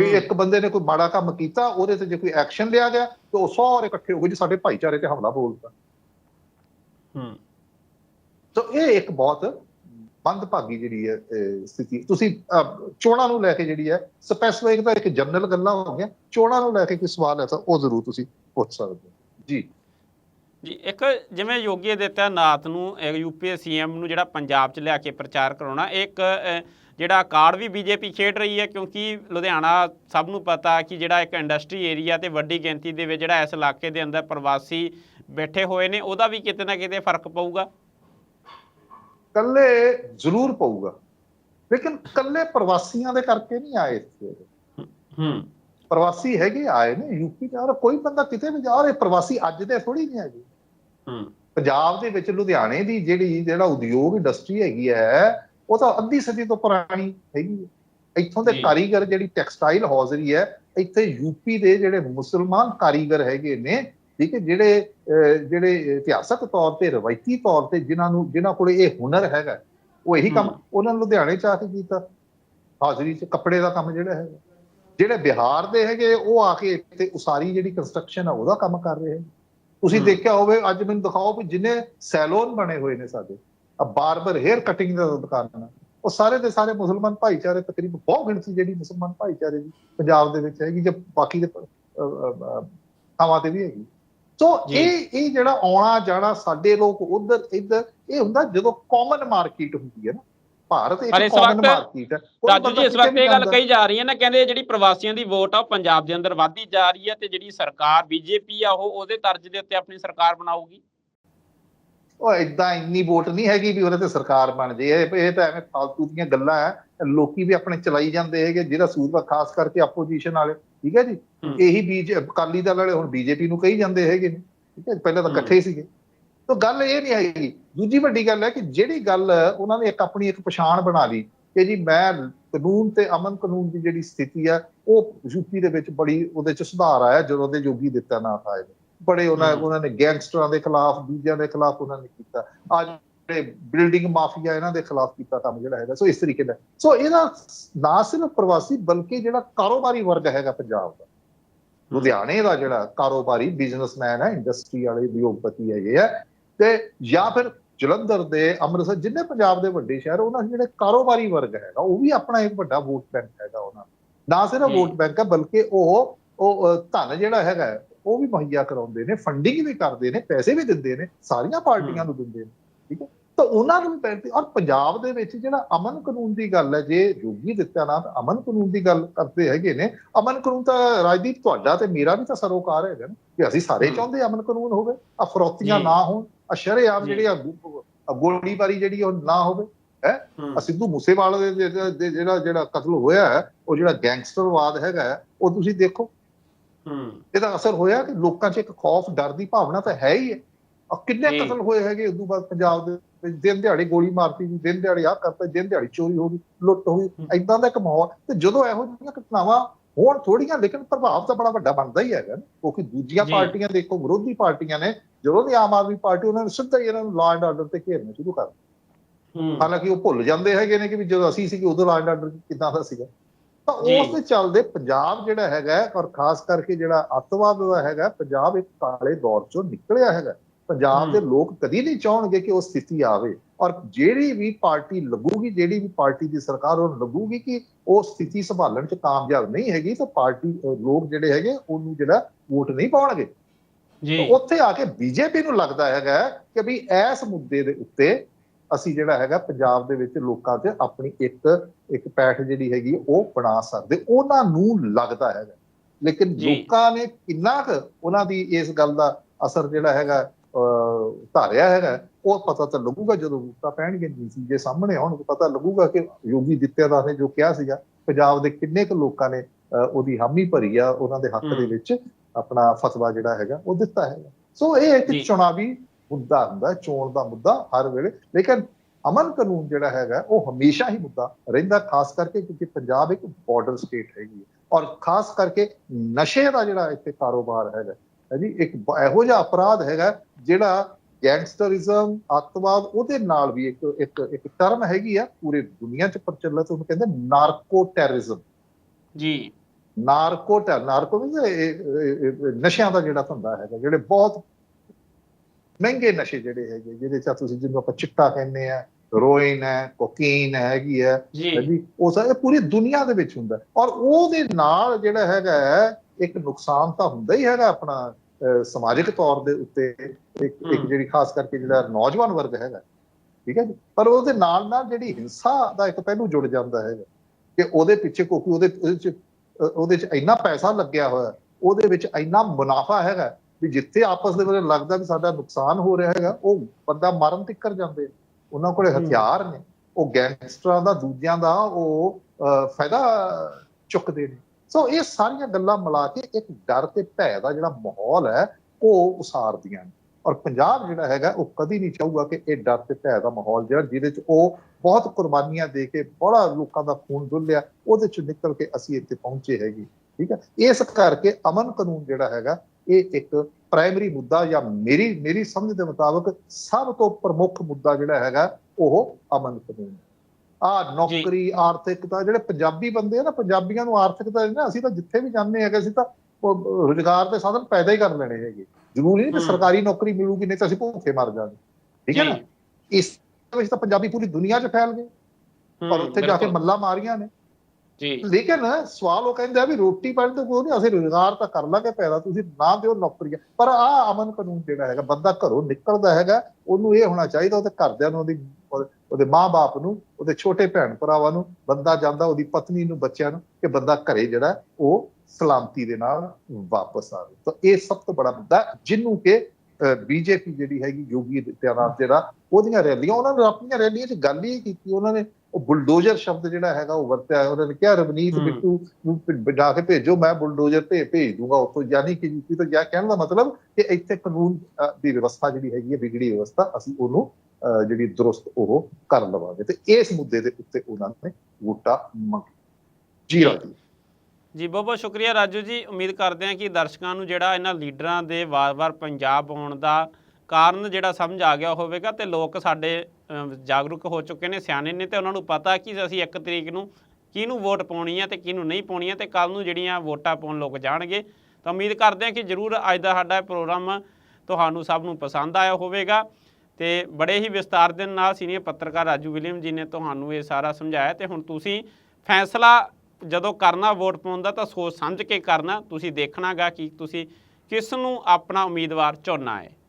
ਹੂੰ। ਇੱਕ ਬੰਦੇ ਨੇ ਕੋਈ ਮਾੜਾ ਕੰਮ ਕੀਤਾ ਉਹਦੇ ਤੇ ਜੇ ਕੋਈ ਐਕਸ਼ਨ ਲਿਆ ਗਿਆ ਤੇ ਉਹ ਸਾਰੇ ਇਕੱਠੇ ਹੋ ਗਏ ਜੀ ਸਾਡੇ ਭਾਈਚਾਰੇ ਤੇ ਹਮਲਾ ਬੋਲਦਾ। ਹੂੰ। ਸੋ ਇਹ ਇੱਕ ਬਹੁਤ ਮੰਦਭਾਗੀ ਜਿਹੜੀ ਹੈ ਸਥਿਤੀ। ਤੁਸੀਂ ਚੋਣਾਂ ਨੂੰ ਲੈ ਕੇ ਜਿਹੜੀ ਹੈ ਸਪੈਸੀਫਿਕ ਤਾਂ ਇੱਕ ਜਨਰਲ ਗੱਲਾਂ ਹੋ ਗਈਆਂ। ਚੋਣਾਂ ਨੂੰ ਲੈ ਕੇ ਕੋਈ ਸਵਾਲ ਹੈ ਤਾਂ ਉਹ ਜ਼ਰੂਰ ਤੁਸੀਂ ਪੁੱਛ ਸਕਦੇ ਹੋ। ਜੀ। ਜੀ ਇੱਕ ਜਿਵੇਂ ਯੋਗੀ ਆਦਿੱਤਿਆਨਾਥ ਨੂੰ ਯੂਪੀ ਸੀਐਮ ਨੂੰ ਜਿਹੜਾ ਪੰਜਾਬ 'ਚ ਲਿਆ ਕੇ ਪ੍ਰਚਾਰ ਕਰਾਉਣਾ ਇੱਕ ਜਿਹੜਾ ਕਾਰਡ ਵੀ ਬੀਜੇਪੀ ਖੇਡ ਰਹੀ ਹੈ ਕਿਉਂਕਿ ਲੁਧਿਆਣਾ ਸਭ ਨੂੰ ਪਤਾ ਕਿ ਜਿਹੜਾ ਇੱਕ ਇੰਡਸਟਰੀ ਏਰੀਆ ਤੇ ਵੱਡੀ ਗਿਣਤੀ ਦੇ ਵਿੱਚ ਜਿਹੜਾ ਇਸ ਇਲਾਕੇ ਦੇ ਅੰਦਰ ਪ੍ਰਵਾਸੀ ਬੈਠੇ ਹੋਏ ਨੇ ਉਹਦਾ ਵੀ ਕਿਤੇ ਨਾ ਕਿਤੇ ਫ਼ਰਕ ਪਊਗਾ। ਕੱਲੇ ਜ਼ਰੂਰ ਪਊਗਾ। ਲੇਕਿਨ ਕੱਲੇ ਪ੍ਰਵਾਸੀਆਂ ਦੇ ਕਰਕੇ ਨਹੀਂ ਆਏ ਇੱਥੇ। ਹੂੰ। ਪ੍ਰਵਾਸੀ ਹੈਗੇ ਆਏ ਨੇ ਯੂਪੀ ਦਾ ਕੋਈ ਬੰਦਾ ਕਿਤੇ ਵੀ ਜਾ ਰਿਹਾ ਪ੍ਰਵਾਸੀ ਅੱਜ ਦੇ ਥੋੜੀ ਨਹੀਂ ਹੈਗੇ। ਹੂੰ। ਪੰਜਾਬ ਦੇ ਵਿੱਚ ਲੁਧਿਆਣੇ ਦੀ ਜਿਹੜੀ ਜਿਹੜਾ ਉਦਯੋਗ ਇੰਡਸਟਰੀ ਹੈਗੀ ਹੈ ਉਹ ਤਾਂ ਅੱਧੀ ਸਦੀ ਤੋਂ ਪੁਰਾਣੀ ਹੈਗੀ ਇੱਥੋਂ ਦੇ। ਕਾਰੀਗਰ ਜਿਹੜੀ ਟੈਕਸਟਾਈਲ ਹੌਜ਼ਰੀ ਹੈ ਇੱਥੇ ਯੂਪੀ ਦੇ ਜਿਹੜੇ ਮੁਸਲਮਾਨ ਕਾਰੀਗਰ ਹੈਗੇ ਨੇ ਠੀਕ ਹੈ ਜਿਹੜੇ ਜਿਹੜੇ ਇਤਿਹਾਸਕ ਤੌਰ ਤੇ ਰਵਾਇਤੀ ਤੌਰ ਤੇ ਜਿਨ੍ਹਾਂ ਨੂੰ ਜਿਨ੍ਹਾਂ ਕੋਲੇ ਇਹ ਹੁਨਰ ਹੈਗਾ ਉਹ ਇਹੀ ਕੰਮ। ਉਹਨਾਂ ਨੇ ਲੁਧਿਆਣੇ ਚ ਆ ਕੇ ਕੀਤਾ ਹਾਜ਼ਰੀ ਚ ਕੱਪੜੇ ਦਾ ਕੰਮ ਜਿਹੜਾ ਹੈਗਾ ਜਿਹੜੇ ਬਿਹਾਰ ਦੇ ਹੈਗੇ ਉਹ ਆ ਕੇ ਇੱਥੇ ਉਸਾਰੀ ਜਿਹੜੀ ਕੰਸਟਰਕਸ਼ਨ ਆ ਉਹਦਾ ਕੰਮ ਕਰ ਰਹੇ ਤੁਸੀਂ। ਦੇਖਿਆ ਹੋਵੇ ਅੱਜ ਮੈਨੂੰ ਦਿਖਾਓ ਵੀ ਜਿੰਨੇ ਸੈਲੂਨ ਬਣੇ ਹੋਏ ਨੇ ਸਾਡੇ ਆ ਬਾਰਬਰ ਹੇਅਰ ਕਟਿੰਗ ਦਾ ਦੁਕਾਨਾਂ ਉਹ ਸਾਰੇ ਦੇ ਸਾਰੇ ਮੁਸਲਮਾਨ ਭਾਈਚਾਰੇ ਤਕਰੀਬਨ ਬਹੁਤ ਗਿਣਤੀ ਜਿਹੜੀ ਮੁਸਲਮਾਨ ਭਾਈਚਾਰੇ ਦੀ ਪੰਜਾਬ ਦੇ ਵਿੱਚ ਹੈਗੀ ਜੇ ਬਾਕੀ ਦੇ ਥਾਵਾਂ ਤੇ ਵੀ ਹੈਗੀ। ਸੋ। ਇਹ ਇਹ ਜਿਹੜਾ ਆਉਣਾ ਜਾਣਾ ਸਾਡੇ ਲੋਕ ਉਧਰ ਇੱਧਰ ਇਹ ਹੁੰਦਾ ਜਦੋਂ ਕਾਮਨ ਮਾਰਕੀਟ ਹੁੰਦੀ ਹੈ ਨਾ। ਭਾਰਤ ਇੱਕ ਕਾਮਨ ਮਾਰਕੀਟ ਹੈ। ਰਾਜੂ ਜੀ ਇਸ ਕਿਤੇ ਵਕਤ ਇਹ ਗੱਲ। ਕਹੀ ਜਾ ਰਹੀ ਹੈ ਨਾ ਕਹਿੰਦੇ ਜਿਹੜੀ ਪ੍ਰਵਾਸੀਆਂ ਦੀ ਵੋਟ ਆ ਉਹ ਪੰਜਾਬ ਦੇ ਅੰਦਰ ਵਧਦੀ ਜਾ ਰਹੀ ਹੈ ਤੇ ਜਿਹੜੀ ਸਰਕਾਰ ਬੀਜੇਪੀ ਆ ਉਹ ਉਹਦੇ ਤਰਜ਼ ਦੇ ਉੱਤੇ ਆਪਣੀ ਸਰਕਾਰ ਬਣਾਊਗੀ। ਉਹ ਇਦਾਂ ਇੰਨੀ ਵੋਟ ਨਹੀਂ ਹੈਗੀ ਵੀ ਉਹਦੇ ਤੇ ਸਰਕਾਰ ਬਣ ਜੇ। ਇਹ ਤਾਂ ਐਵੇਂ ਫਾਲਤੂ ਦੀਆਂ ਗੱਲਾਂ ਹੈ ਲੋਕੀ ਵੀ ਆਪਣੇ ਚਲਾਈ ਜਾਂਦੇ ਹੈਗੇ ਜਿਹੜਾ ਸੂਰਬਾ ਖਾਸ ਕਰਕੇ ਆਪੋਜੀਸ਼ਨ ਵਾਲੇ। ਠੀਕ ਹੈ ਜੀ। ਇਹੀ ਬੀਜ ਅਕਾਲੀ ਦਲ ਵਾਲੇ ਹੁਣ ਬੀਜੇਪੀ ਨੂੰ ਕਹੀ ਜਾਂਦੇ ਹੈਗੇ ਨੇ। ਠੀਕ ਹੈ ਪਹਿਲਾਂ ਤਾਂ ਹੂੰ। ਇਕੱਠੇ ਸੀਗੇ। ਤਾਂ ਗੱਲ ਇਹ ਨਹੀਂ ਹੈਗੀ। ਦੂਜੀ ਵੱਡੀ ਗੱਲ ਹੈ ਕਿ ਜਿਹੜੀ ਗੱਲ ਉਹਨਾਂ ਨੇ ਇੱਕ ਆਪਣੀ ਇੱਕ ਪਛਾਣ ਬਣਾ ਲਈ ਕਿ ਜੀ ਮੈਂ ਕਾਨੂੰਨ ਤੇ ਅਮਨ ਕਾਨੂੰਨ ਦੀ ਜਿਹੜੀ ਸਥਿਤੀ ਹੈ ਉਹ ਯੂਪੀ ਦੇ ਵਿੱਚ ਬੜੀ ਉਹਦੇ ਚ ਸੁਧਾਰ ਆਇਆ ਜਦੋਂ ਦੇ ਯੋਗੀ ਦਿੱਤਾ ਨਾ। ਆਏ ਬੜੇ ਉਹਨਾਂ ਹੂੰ। ਉਹਨਾਂ ਨੇ ਗੈਂਗਸਟਰਾਂ ਦੇ ਖਿਲਾਫ ਦੂਜਿਆਂ ਦੇ ਖਿਲਾਫ ਉਹਨਾਂ ਨੇ ਕੀਤਾ ਅੱਜ ਜਿਹੜੇ ਬਿਲਡਿੰਗ ਮਾਫੀਆ ਇਹਨਾਂ ਦੇ ਖਿਲਾਫ ਕੀਤਾ ਕੰਮ ਜਿਹੜਾ ਹੈਗਾ ਸੋ ਇਸ ਤਰੀਕੇ ਦਾ ਸੋ ਇਹਦਾ ਨਾ ਸਿਰਫ ਪ੍ਰਵਾਸੀ ਬਲਕਿ ਜਿਹੜਾ ਕਾਰੋਬਾਰੀ ਵਰਗ ਹੈਗਾ ਪੰਜਾਬ ਦਾ ਲੁਧਿਆਣੇ ਦਾ ਜਿਹੜਾ ਕਾਰੋਬਾਰੀ ਬਿਜ਼ਨਸਮੈਨ ਹੈ ਇੰਡਸਟਰੀ ਵਾਲੇ ਉਦਯੋਗਪਤੀ ਹੈਗੇ ਆ ਤੇ ਜਾਂ ਫਿਰ ਜਲੰਧਰ ਦੇ ਅੰਮ੍ਰਿਤਸਰ ਜਿੰਨੇ ਪੰਜਾਬ ਦੇ ਵੱਡੇ ਸ਼ਹਿਰ ਉਹਨਾਂ ਦੇ ਜਿਹੜੇ ਕਾਰੋਬਾਰੀ ਵਰਗ ਹੈਗਾ ਉਹ ਵੀ ਆਪਣਾ ਇੱਕ ਵੱਡਾ ਵੋਟ ਬੈਂਕ ਹੈਗਾ ਉਹਨਾਂ ਦਾ। ਨਾ ਸਿਰਫ। ਵੋਟ ਬੈਂਕ ਹੈ ਬਲਕਿ ਉਹ ਉਹ ਧਨ ਜਿਹੜਾ ਹੈਗਾ ਹੈ, ਉਹ ਵੀ ਮੁਹੱਈਆ ਕਰਾਉਂਦੇ ਨੇ ਫੰਡਿੰਗ ਵੀ ਕਰਦੇ ਨੇ ਪੈਸੇ ਵੀ ਦਿੰਦੇ ਨੇ ਸਾਰੀਆਂ ਪਾਰਟੀਆਂ ਨੂੰ ਦਿੰਦੇ ਨੇ ਠੀਕ ਹੈ ਤਾਂ ਉਹਨਾਂ ਨੂੰ ਪੈਂਤੀ ਔਰ ਪੰਜਾਬ ਦੇ ਵਿੱਚ ਜਿਹੜਾ ਅਮਨ ਕਾਨੂੰਨ ਦੀ ਗੱਲ ਹੈ ਜੇ ਯੋਗੀ ਦਿੱਤਿਆਨਾਥ ਅਮਨ ਕਾਨੂੰਨ ਦੀ ਗੱਲ ਕਰਦੇ ਹੈਗੇ ਨੇ ਅਮਨ ਕਾਨੂੰਨ ਤਾਂ ਰਾਜਦੀਪ ਤੁਹਾਡਾ ਤੇ ਮੇਰਾ ਵੀ ਤਾਂ ਸਰੋਕਾਰ ਹੈਗਾ ਨਾ ਕਿ ਅਸੀਂ ਸਾਰੇ। ਚਾਹੁੰਦੇ ਅਮਨ ਕਾਨੂੰਨ ਹੋਵੇ ਆ ਫਰੋਤੀਆਂ ਜੀ। ਨਾ ਹੋਣ ਆ ਸ਼ਰੇਆਮ ਜੀ। ਜਿਹੜੀ ਗੋਲੀਬਾਰੀ ਜਿਹੜੀ ਉਹ ਨਾ ਹੋਵੇ ਆ ਸਿੱਧੂ ਮੂਸੇਵਾਲੇ ਦੇ ਜਿਹੜਾ- ਜਿਹੜਾ ਕਤਲ ਹੋਇਆ ਹੈ ਉਹ ਜਿਹੜਾ ਗੈਂਗਸਟਰਵਾਦ ਹੈਗਾ ਹੈ, ਉਹ ਤੁਸੀਂ ਦੇਖੋ ਹੂੰ ਇਹਦਾ ਅਸਰ ਹੋਇਆ ਕਿ ਲੋਕਾਂ 'ਚ ਇੱਕ ਖੌਫ ਡਰ ਦੀ ਭਾਵਨਾ ਤਾਂ ਹੈ ਹੀ ਹੈ। ਆ ਕਿੰਨੇ। ਕਤਲ ਹੋਏ ਹੈਗੇ ਉਦੋਂ ਬਾਅਦ ਪੰਜਾਬ ਦੇ ਵਿੱਚ ਦਿਨ ਦਿਹਾੜੇ ਗੋਲੀ ਮਾਰਤੀ ਜੀ ਦਿਨ ਦਿਹਾੜੇ ਆਹ ਕਰਤਾ ਦਿਨ ਦਿਹਾੜੀ ਚੋਰੀ ਹੋ ਗਈ ਲੁੱਟ ਹੋ ਗਈ। ਐਦਾਂ ਦਾ ਇੱਕ ਮਾਹੌਲ। ਤੇ ਜਦੋਂ ਇਹੋ ਜਿਹੀਆਂ ਘਟਨਾਵਾਂ ਹੁਣ ਥੋੜੀਆਂ ਲੇਕਿਨ ਪ੍ਰਭਾਵ ਤਾਂ ਬੜਾ ਵੱਡਾ ਬਣਦਾ ਹੀ ਹੈਗਾ ਕਿਉਂਕਿ ਦੂਜੀਆਂ। ਪਾਰਟੀਆਂ ਦੇਖੋ ਵਿਰੋਧੀ ਪਾਰਟੀਆਂ ਨੇ ਜਦੋਂ ਦੀ ਆਮ ਆਦਮੀ ਪਾਰਟੀ ਉਹਨਾਂ ਨੇ ਸਿੱਧਾ ਹੀ ਇਹਨਾਂ ਨੂੰ ਲਾਅ ਐਂਡ ਆਰਡਰ ਤੇ ਘੇਰਨਾ ਸ਼ੁਰੂ ਕਰ ਹਾਲਾਂਕਿ ਉਹ ਭੁੱਲ ਜਾਂਦੇ ਹੈਗੇ ਨੇ ਕਿ ਵੀ ਜਦੋਂ ਅਸੀਂ ਸੀਗੇ ਉਦੋਂ ਲਾਅ ਐਂਡ ਆਰਡਰ ਕਿਦਾਂ ਦਾ ਸੀਗਾ। ਤਾਂ। ਉਸ ਦੇ ਚੱਲਦੇ ਪੰਜਾਬ ਜਿਹੜਾ ਹੈਗਾ ਔਰ ਖਾਸ ਕਰਕੇ ਜਿਹੜਾ ਅੱਤਵਾਦ ਦਾ ਹੈਗਾ ਪੰਜਾਬ ਇੱਕ ਕਾਲੇ ਦੌਰ ਚੋਂ ਨਿਕਲਿਆ ਹੈਗਾ। ਪੰਜਾਬ ਦੇ ਲੋਕ ਕਦੀ ਨਹੀਂ ਚਾਹਣਗੇ ਕਿ ਉਹ ਸਥਿਤੀ ਆਵੇ ਔਰ ਜਿਹੜੀ ਵੀ ਪਾਰਟੀ ਲੱਗੂਗੀ ਜਿਹੜੀ ਵੀ ਪਾਰਟੀ ਦੀ ਸਰਕਾਰ ਉਹ ਲੱਗੂਗੀ ਕਿ ਉਹ ਸਥਿਤੀ ਸੰਭਾਲਣ ਚ ਕਾਮਯਾਬ ਨਹੀਂ ਹੈਗੀ ਤਾਂ ਪਾਰਟੀ ਲੋਕ ਜਿਹੜੇ ਹੈਗੇ ਉਹਨੂੰ ਜਿਹੜਾ ਵੋਟ ਨਹੀਂ ਪਾਉਣਗੇ। ਜੀ। ਉੱਥੇ ਆ ਕੇ ਬੀਜੇਪੀ ਨੂੰ ਲੱਗਦਾ ਹੈਗਾ ਕਿ ਵੀ ਇਸ ਮੁੱਦੇ ਦੇ ਉੱਤੇ ਅਸੀਂ ਜਿਹੜਾ ਹੈਗਾ ਪੰਜਾਬ ਦੇ ਵਿੱਚ ਲੋਕਾਂ ਤੇ ਆਪਣੀ ਇੱਕ ਇੱਕ ਪੈਠ ਜਿਹੜੀ ਹੈਗੀ ਉਹ ਬਣਾ ਸਕਦੇ ਉਹਨਾਂ ਨੂੰ ਲੱਗਦਾ ਹੈਗਾ ਲੇਕਿਨ ਜੀ। ਲੋਕਾਂ ਨੇ ਕਿੰਨਾ ਕੁ ਉਹਨਾਂ ਦੀ ਇਸ ਗੱਲ ਦਾ ਅਸਰ ਜਿਹੜਾ ਹੈਗਾ ਧਾਰਿਆ ਹੈਗਾ ਉਹ ਪਤਾ ਤਾਂ ਲੱਗੂਗਾ ਜਦੋਂ ਵੋਟਾਂ ਪੈਣਗੇ ਨਤੀਜੇ ਸਾਹਮਣੇ ਆਉਣਗੇ ਪਤਾ ਲੱਗੂਗਾ ਕਿ ਯੋਗੀ ਦਿੱਤਿਆਦਾਸ ਨੇ ਜੋ ਕਿਹਾ ਸੀਗਾ ਪੰਜਾਬ ਦੇ ਕਿੰਨੇ ਕੁ ਲੋਕਾਂ ਨੇ ਉਹਦੀ ਹਾਮੀ ਭਰੀ ਆ ਉਹਨਾਂ ਦੇ ਹੱਕ ਦੇ। ਵਿੱਚ ਆਪਣਾ ਫਤਵਾ ਜਿਹੜਾ ਹੈਗਾ ਉਹ ਦਿੱਤਾ ਹੈਗਾ ਸੋ ਇਹ ਇੱਕ ਜੀ। ਚੁਣਾਵੀ ਮੁੱਦਾ ਹੁੰਦਾ ਚੋਣ ਦਾ ਮੁੱਦਾ ਹਰ ਵੇਲੇ। ਲੇਕਿਨ ਅਮਨ ਕਾਨੂੰਨ ਜਿਹੜਾ ਹੈਗਾ ਉਹ ਹਮੇਸ਼ਾ ਹੀ ਮੁੱਦਾ ਰਹਿੰਦਾ ਖਾਸ ਕਰਕੇ ਕਿਉਂਕਿ ਪੰਜਾਬ ਇੱਕ ਬਾਰਡਰ ਸਟੇਟ ਹੈਗੀ ਹੈ। ਔਰ ਖਾਸ ਕਰਕੇ ਨਸ਼ੇ ਦਾ ਜਿਹੜਾ ਇੱਥੇ ਕਾਰੋਬਾਰ ਹੈਗਾ ਹੈ ਜੀ ਇੱਕ ਇਹੋ ਜਿਹਾ ਅਪਰਾਧ ਹੈਗਾ ਜਿਹੜਾ ਗੈਂਗਸਟਰਿਜ਼ਮ ਅੱਤਵਾਦ ਉਹਦੇ ਨਾਲ ਵੀ ਇੱਕ ਇੱਕ ਇੱਕ ਟਰਮ ਹੈਗੀ ਆ ਪੂਰੇ ਦੁਨੀਆ 'ਚ ਪ੍ਰਚਲਿਤ ਉਹਨੂੰ ਕਹਿੰਦੇ ਨਾਰਕੋ ਟੈਰਰਿਜ਼ਮ ਜੀ ਨਾਰਕੋ ਟੈ ਨਾਰਕੋ ਇਹ ਨਸ਼ਿਆਂ ਦਾ ਜਿਹੜਾ ਧੰਦਾ ਹੈਗਾ ਜਿਹੜੇ ਬਹੁਤ ਮਹਿੰਗੇ ਨਸ਼ੇ ਜਿਹੜੇ ਹੈਗੇ ਜਿਹਦੇ ਚ ਤੁਸੀਂ ਜਿਹਨੂੰ ਆਪਾਂ ਚਿੱਟਾ ਕਹਿੰਦੇ ਆ ਰੋਇਨ ਹੈ ਕੋਕੀਨ ਹੈਗੀ ਹੈ ਜੀ ਉਹ ਸਾਰੇ ਪੂਰੀ ਦੁਨੀਆ ਦੇ ਵਿੱਚ ਹੁੰਦਾ। ਔਰ ਉਹਦੇ ਨਾਲ ਜਿਹੜਾ ਹੈਗਾ ਇੱਕ ਨੁਕਸਾਨ ਤਾਂ ਹੁੰਦਾ ਹੀ ਹੈਗਾ ਆਪਣਾ ਸਮਾਜਿਕ ਤੌਰ ਦੇ ਉੱਤੇ ਇੱਕ ਇੱਕ। ਜਿਹੜੀ ਖਾਸ ਕਰਕੇ ਜਿਹੜਾ ਨੌਜਵਾਨ ਵਰਗ ਹੈਗਾ ਠੀਕ ਹੈ ਜੀ ਪਰ ਉਹਦੇ ਨਾਲ ਨਾਲ ਜਿਹੜੀ ਹਿੰਸਾ ਦਾ ਇੱਕ ਪਹਿਲੂ ਜੁੜ ਜਾਂਦਾ ਹੈਗਾ ਕਿ ਉਹਦੇ ਪਿੱਛੇ ਕਿਉਂਕਿ ਉਹਦੇ ਉਹਦੇ ਚ ਇੰਨਾ ਪੈਸਾ ਲੱਗਿਆ ਹੋਇਆ ਉਹਦੇ ਵਿੱਚ ਇੰਨਾ ਮੁਨਾਫਾ ਹੈਗਾ ਵੀ ਜਿੱਥੇ ਆਪਸ ਦੇ ਵਿੱਚ ਲੱਗਦਾ ਵੀ ਸਾਡਾ ਨੁਕਸਾਨ ਹੋ ਰਿਹਾ ਹੈਗਾ ਉਹ ਬੰਦਾ ਮਰਨ ਤੱਕਰ ਜਾਂਦੇ ਉਹਨਾਂ ਕੋਲੇ। ਹਥਿਆਰ ਨੇ। ਉਹ ਗੈਂਗਸਟਰਾਂ ਦਾ ਦੂਜਿਆਂ ਦਾ ਉਹ ਫਾਇਦਾ ਚੁੱਕਦੇ ਨੇ। ਸੋ ਇਹ ਸਾਰੀਆਂ ਗੱਲਾਂ ਮਿਲਾ ਕੇ ਇੱਕ ਡਰ ਤੇ ਭੈ ਦਾ ਜਿਹੜਾ ਮਾਹੌਲ ਹੈ ਉਹ ਉਸਾਰਦੀਆਂ ਨੇ। ਔਰ ਪੰਜਾਬ ਜਿਹੜਾ ਹੈਗਾ ਉਹ ਕਦੀ ਨਹੀਂ ਚਾਹੂਗਾ ਕਿ ਇਹ ਡਰ ਤੇ ਭੈ ਦਾ ਮਾਹੌਲ ਜਿਹੜਾ ਜਿਹਦੇ ਚ ਉਹ ਬਹੁਤ ਕੁਰਬਾਨੀਆਂ ਦੇ ਕੇ ਬੜਾ ਲੋਕਾਂ ਦਾ ਖੂਨ ਡੁੱਲਿਆ ਉਹਦੇ ਚ ਨਿਕਲ ਕੇ ਅਸੀਂ ਇੱਥੇ ਪਹੁੰਚੇ ਹੈਗੇ। ਠੀਕ ਹੈ? ਇਸ ਕਰਕੇ ਅਮਨ ਕਾਨੂੰਨ ਜਿਹੜਾ ਹੈਗਾ ਇਹ ਇੱਕ ਪ੍ਰਾਇਮਰੀ ਮੁੱਦਾ ਜਾਂ ਮੇਰੀ ਮੇਰੀ ਸਮਝ ਦੇ ਮੁਤਾਬਕ ਸਭ ਤੋਂ ਪ੍ਰਮੁੱਖ ਮੁੱਦਾ ਜਿਹੜਾ ਹੈਗਾ ਉਹ ਅਮਨ ਕਾਨੂੰਨ ਆ ਨੌਕਰੀ ਆਰਥਿਕਤਾ ਜਿਹੜੇ ਪੰਜਾਬੀ ਬੰਦੇ ਆ ਨਾ ਪੰਜਾਬੀਆਂ ਨੂੰ ਆਰਥਿਕਤਾ ਨਾ ਅਸੀਂ ਤਾਂ ਜਿੱਥੇ ਵੀ ਜਾਂਦੇ ਹੈਗੇ ਅਸੀਂ ਤਾਂ ਉਹ ਰੁਜ਼ਗਾਰ ਦੇ ਸਾਧਨ ਪੈਦਾ ਹੀ ਕਰ ਲੈਣੇ ਹੈਗੇ। ਜ਼ਰੂਰੀ ਨਹੀਂ ਕਿ। ਸਰਕਾਰੀ ਨੌਕਰੀ ਮਿਲੂਗੀ ਨਹੀਂ ਤਾਂ ਅਸੀਂ ਭੁੱਖੇ ਮਰ ਜਾਵਾਂਗੇ। ਠੀਕ ਹੈ ਨਾ? ਇਸ ਵਿੱਚ ਤਾਂ ਪੰਜਾਬੀ ਪੂਰੀ ਦੁਨੀਆ 'ਚ ਫੈਲ ਗਏ ਹੂੰ, ਉੱਥੇ ਜਾ ਕੇ। ਮੱਲਾ ਮਾਰੀਆਂ ਨੇ। ਜੀ। ਲੇਕਿਨ ਸਵਾਲ ਉਹ ਕਹਿੰਦੇ ਵੀ ਰੋਟੀ ਪਾਣੀ ਤਾਂ ਕੋਈ ਨਹੀਂ, ਅਸੀਂ ਰੁਜ਼ਗਾਰ ਤਾਂ ਕਰ ਲਾਂਗੇ ਪੈਦਾ, ਤੁਸੀਂ ਨਾ ਦਿਓ ਨੌਕਰੀਆਂ। ਪਰ ਆ ਅਮਨ ਕਾਨੂੰਨ ਜਿਹੜਾ ਹੈਗਾ, ਬੰਦਾ ਘਰੋਂ ਨਿਕਲਦਾ ਹੈਗਾ, ਉਹਨੂੰ ਇਹ ਹੋਣਾ ਚਾਹੀਦਾ, ਉਹਦੇ ਘਰਦਿਆਂ ਨੂੰ, ਉਹਦੀ, ਉਹਦੇ- ਉਹਦੇ ਮਾਂ-ਬਾਪ ਨੂੰ, ਉਹਦੇ ਛੋਟੇ ਭੈਣ ਭਰਾਵਾਂ ਨੂੰ, ਬੰਦਾ ਜਾਂਦਾ ਉਹਦੀ ਪਤਨੀ ਨੂੰ, ਬੱਚਿਆਂ ਨੂੰ, ਕਿ ਬੰਦਾ ਘਰੇ ਜਿਹੜਾ ਉਹ ਸਲਾਮਤੀ ਦੇ ਨਾਲ ਵਾਪਸ ਆਵੇ। ਤਾਂ ਇਹ ਸਭ ਤੋਂ ਬੜਾ ਮੁੱਦਾ ਜਿਹਨੂੰ ਕਿ ਬੀਜੇਪੀ ਜਿਹੜੀ ਹੈਗੀ ਯੋਗੀ ਆਦਿੱਤਿਆਨਾਥ ਜਿਹੜਾ ਉਹਦੀਆਂ ਰੈਲੀਆਂ ਉਹਨਾਂ ਨੇ ਆਪਣੀਆਂ ਰੈਲੀਆਂ 'ਚ ਗੱਲ ਹੀ ਕੀਤੀ। ਉਹਨਾਂ ਨੇ ਉਹ ਬੁਲਡੋਜ਼ਰ ਸ਼ਬਦ ਜਿਹੜਾ ਹੈਗਾ ਉਹ ਵਰਤਿਆ ਉਹਨਾਂ ਨੇ ਕਿਹਾ ਰਵਨੀਤ। ਬਿੱਟੂ ਨੂੰ ਬਣਾ ਕੇ ਭੇਜੋ ਮੈਂ ਬੁਲਡੋਜ਼ਰ ਭੇਜ ਭੇਜ ਦੂੰਗਾ ਉੱਥੋਂ ਯਾਨੀ ਕਿ ਯੂਪੀ ਤੋਂ ਜਾਂ ਕਹਿਣ ਦਾ ਮਤਲਬ ਕਿ ਇੱਥੇ ਕਾਨੂੰਨ ਦੀ ਵਿਵਸਥਾ ਜਿਹੜੀ ਹੈਗੀ ਹੈ ਵਿਗੜੀ ਵਿਵਸਥਾ ਅਸੀਂ ਉਹਨੂੰ ਜਿਹੜੀ ਦਰੁਸਤ ਉਹ ਕਰ ਲਵਾਂਗੇ। ਤੇ ਇਸ ਮੁੱਦੇ ਦੇ ਉੱਤੇ ਉਹਨਾਂ ਨੇ ਵੋਟਾਂ ਮੰਗੀ ਜੀ। ਰਾਜੀ ਜੀ, ਬਹੁਤ ਬਹੁਤ ਸ਼ੁਕਰੀਆ ਰਾਜੂ ਜੀ। ਉਮੀਦ ਕਰਦੇ ਹਾਂ ਕਿ ਦਰਸ਼ਕਾਂ ਨੂੰ ਜਿਹੜਾ ਇਹਨਾਂ ਲੀਡਰਾਂ ਦੇ ਵਾਰ-ਵਾਰ ਪੰਜਾਬ ਆਉਣ ਦਾ ਕਾਰਨ ਜਿਹੜਾ ਸਮਝ ਆ ਗਿਆ ਹੋਵੇਗਾ ਤੇ ਲੋਕ ਸਾਡੇ ਜਾਗਰੂਕ ਹੋ ਚੁੱਕੇ ਨੇ, ਸਿਆਣੇ ਨੇ ਤੇ ਉਹਨਾਂ ਨੂੰ ਪਤਾ ਕਿ ਅਸੀਂ ਇੱਕ ਤਰੀਕ ਨੂੰ ਕਿਹਨੂੰ ਵੋਟ ਪਾਉਣੀ ਹੈ ਤੇ ਕਿਹਨੂੰ ਨਹੀਂ ਪਾਉਣੀ ਹੈ ਤੇ ਕੱਲ ਨੂੰ ਜਿਹੜੀਆਂ ਵੋਟਾਂ ਪਾਉਣ ਲੋਕ ਜਾਣਗੇ। ਤਾਂ ਉਮੀਦ ਕਰਦੇ ਹਾਂ ਕਿ ਜਰੂਰ ਅੱਜ ਦਾ ਸਾਡਾ ਪ੍ਰੋਗਰਾਮ ਤੁਹਾਨੂੰ ਸਭ ਨੂੰ ਪਸੰਦ ਆਇਆ ਹੋਵੇਗਾ ਤੇ ਬੜੇ ਹੀ ਵਿਸਤਾਰ ਦੇ ਨਾਲ ਸੀਨੀਅਰ ਪੱਤਰਕਾਰ ਰਾਜੂ ਵਿਲੀਅਮ ਜੀ ਨੇ ਤੁਹਾਨੂੰ ਇਹ ਸਾਰਾ ਸਮਝਾਇਆ ਤੇ ਹੁਣ ਤੁਸੀਂ ਫੈਸਲਾ ਜਦੋਂ ਕਰਨਾ ਵੋਟ ਪਾਉਣ ਦਾ ਤਾਂ ਸੋਚ ਸਮਝ ਕੇ ਕਰਨਾ, ਤੁਸੀਂ ਦੇਖਣਾਗਾ ਕਿ ਤੁਸੀਂ ਕਿਸ ਨੂੰ ਆਪਣਾ ਉਮੀਦਵਾਰ ਚੁਣਨਾ ਹੈ।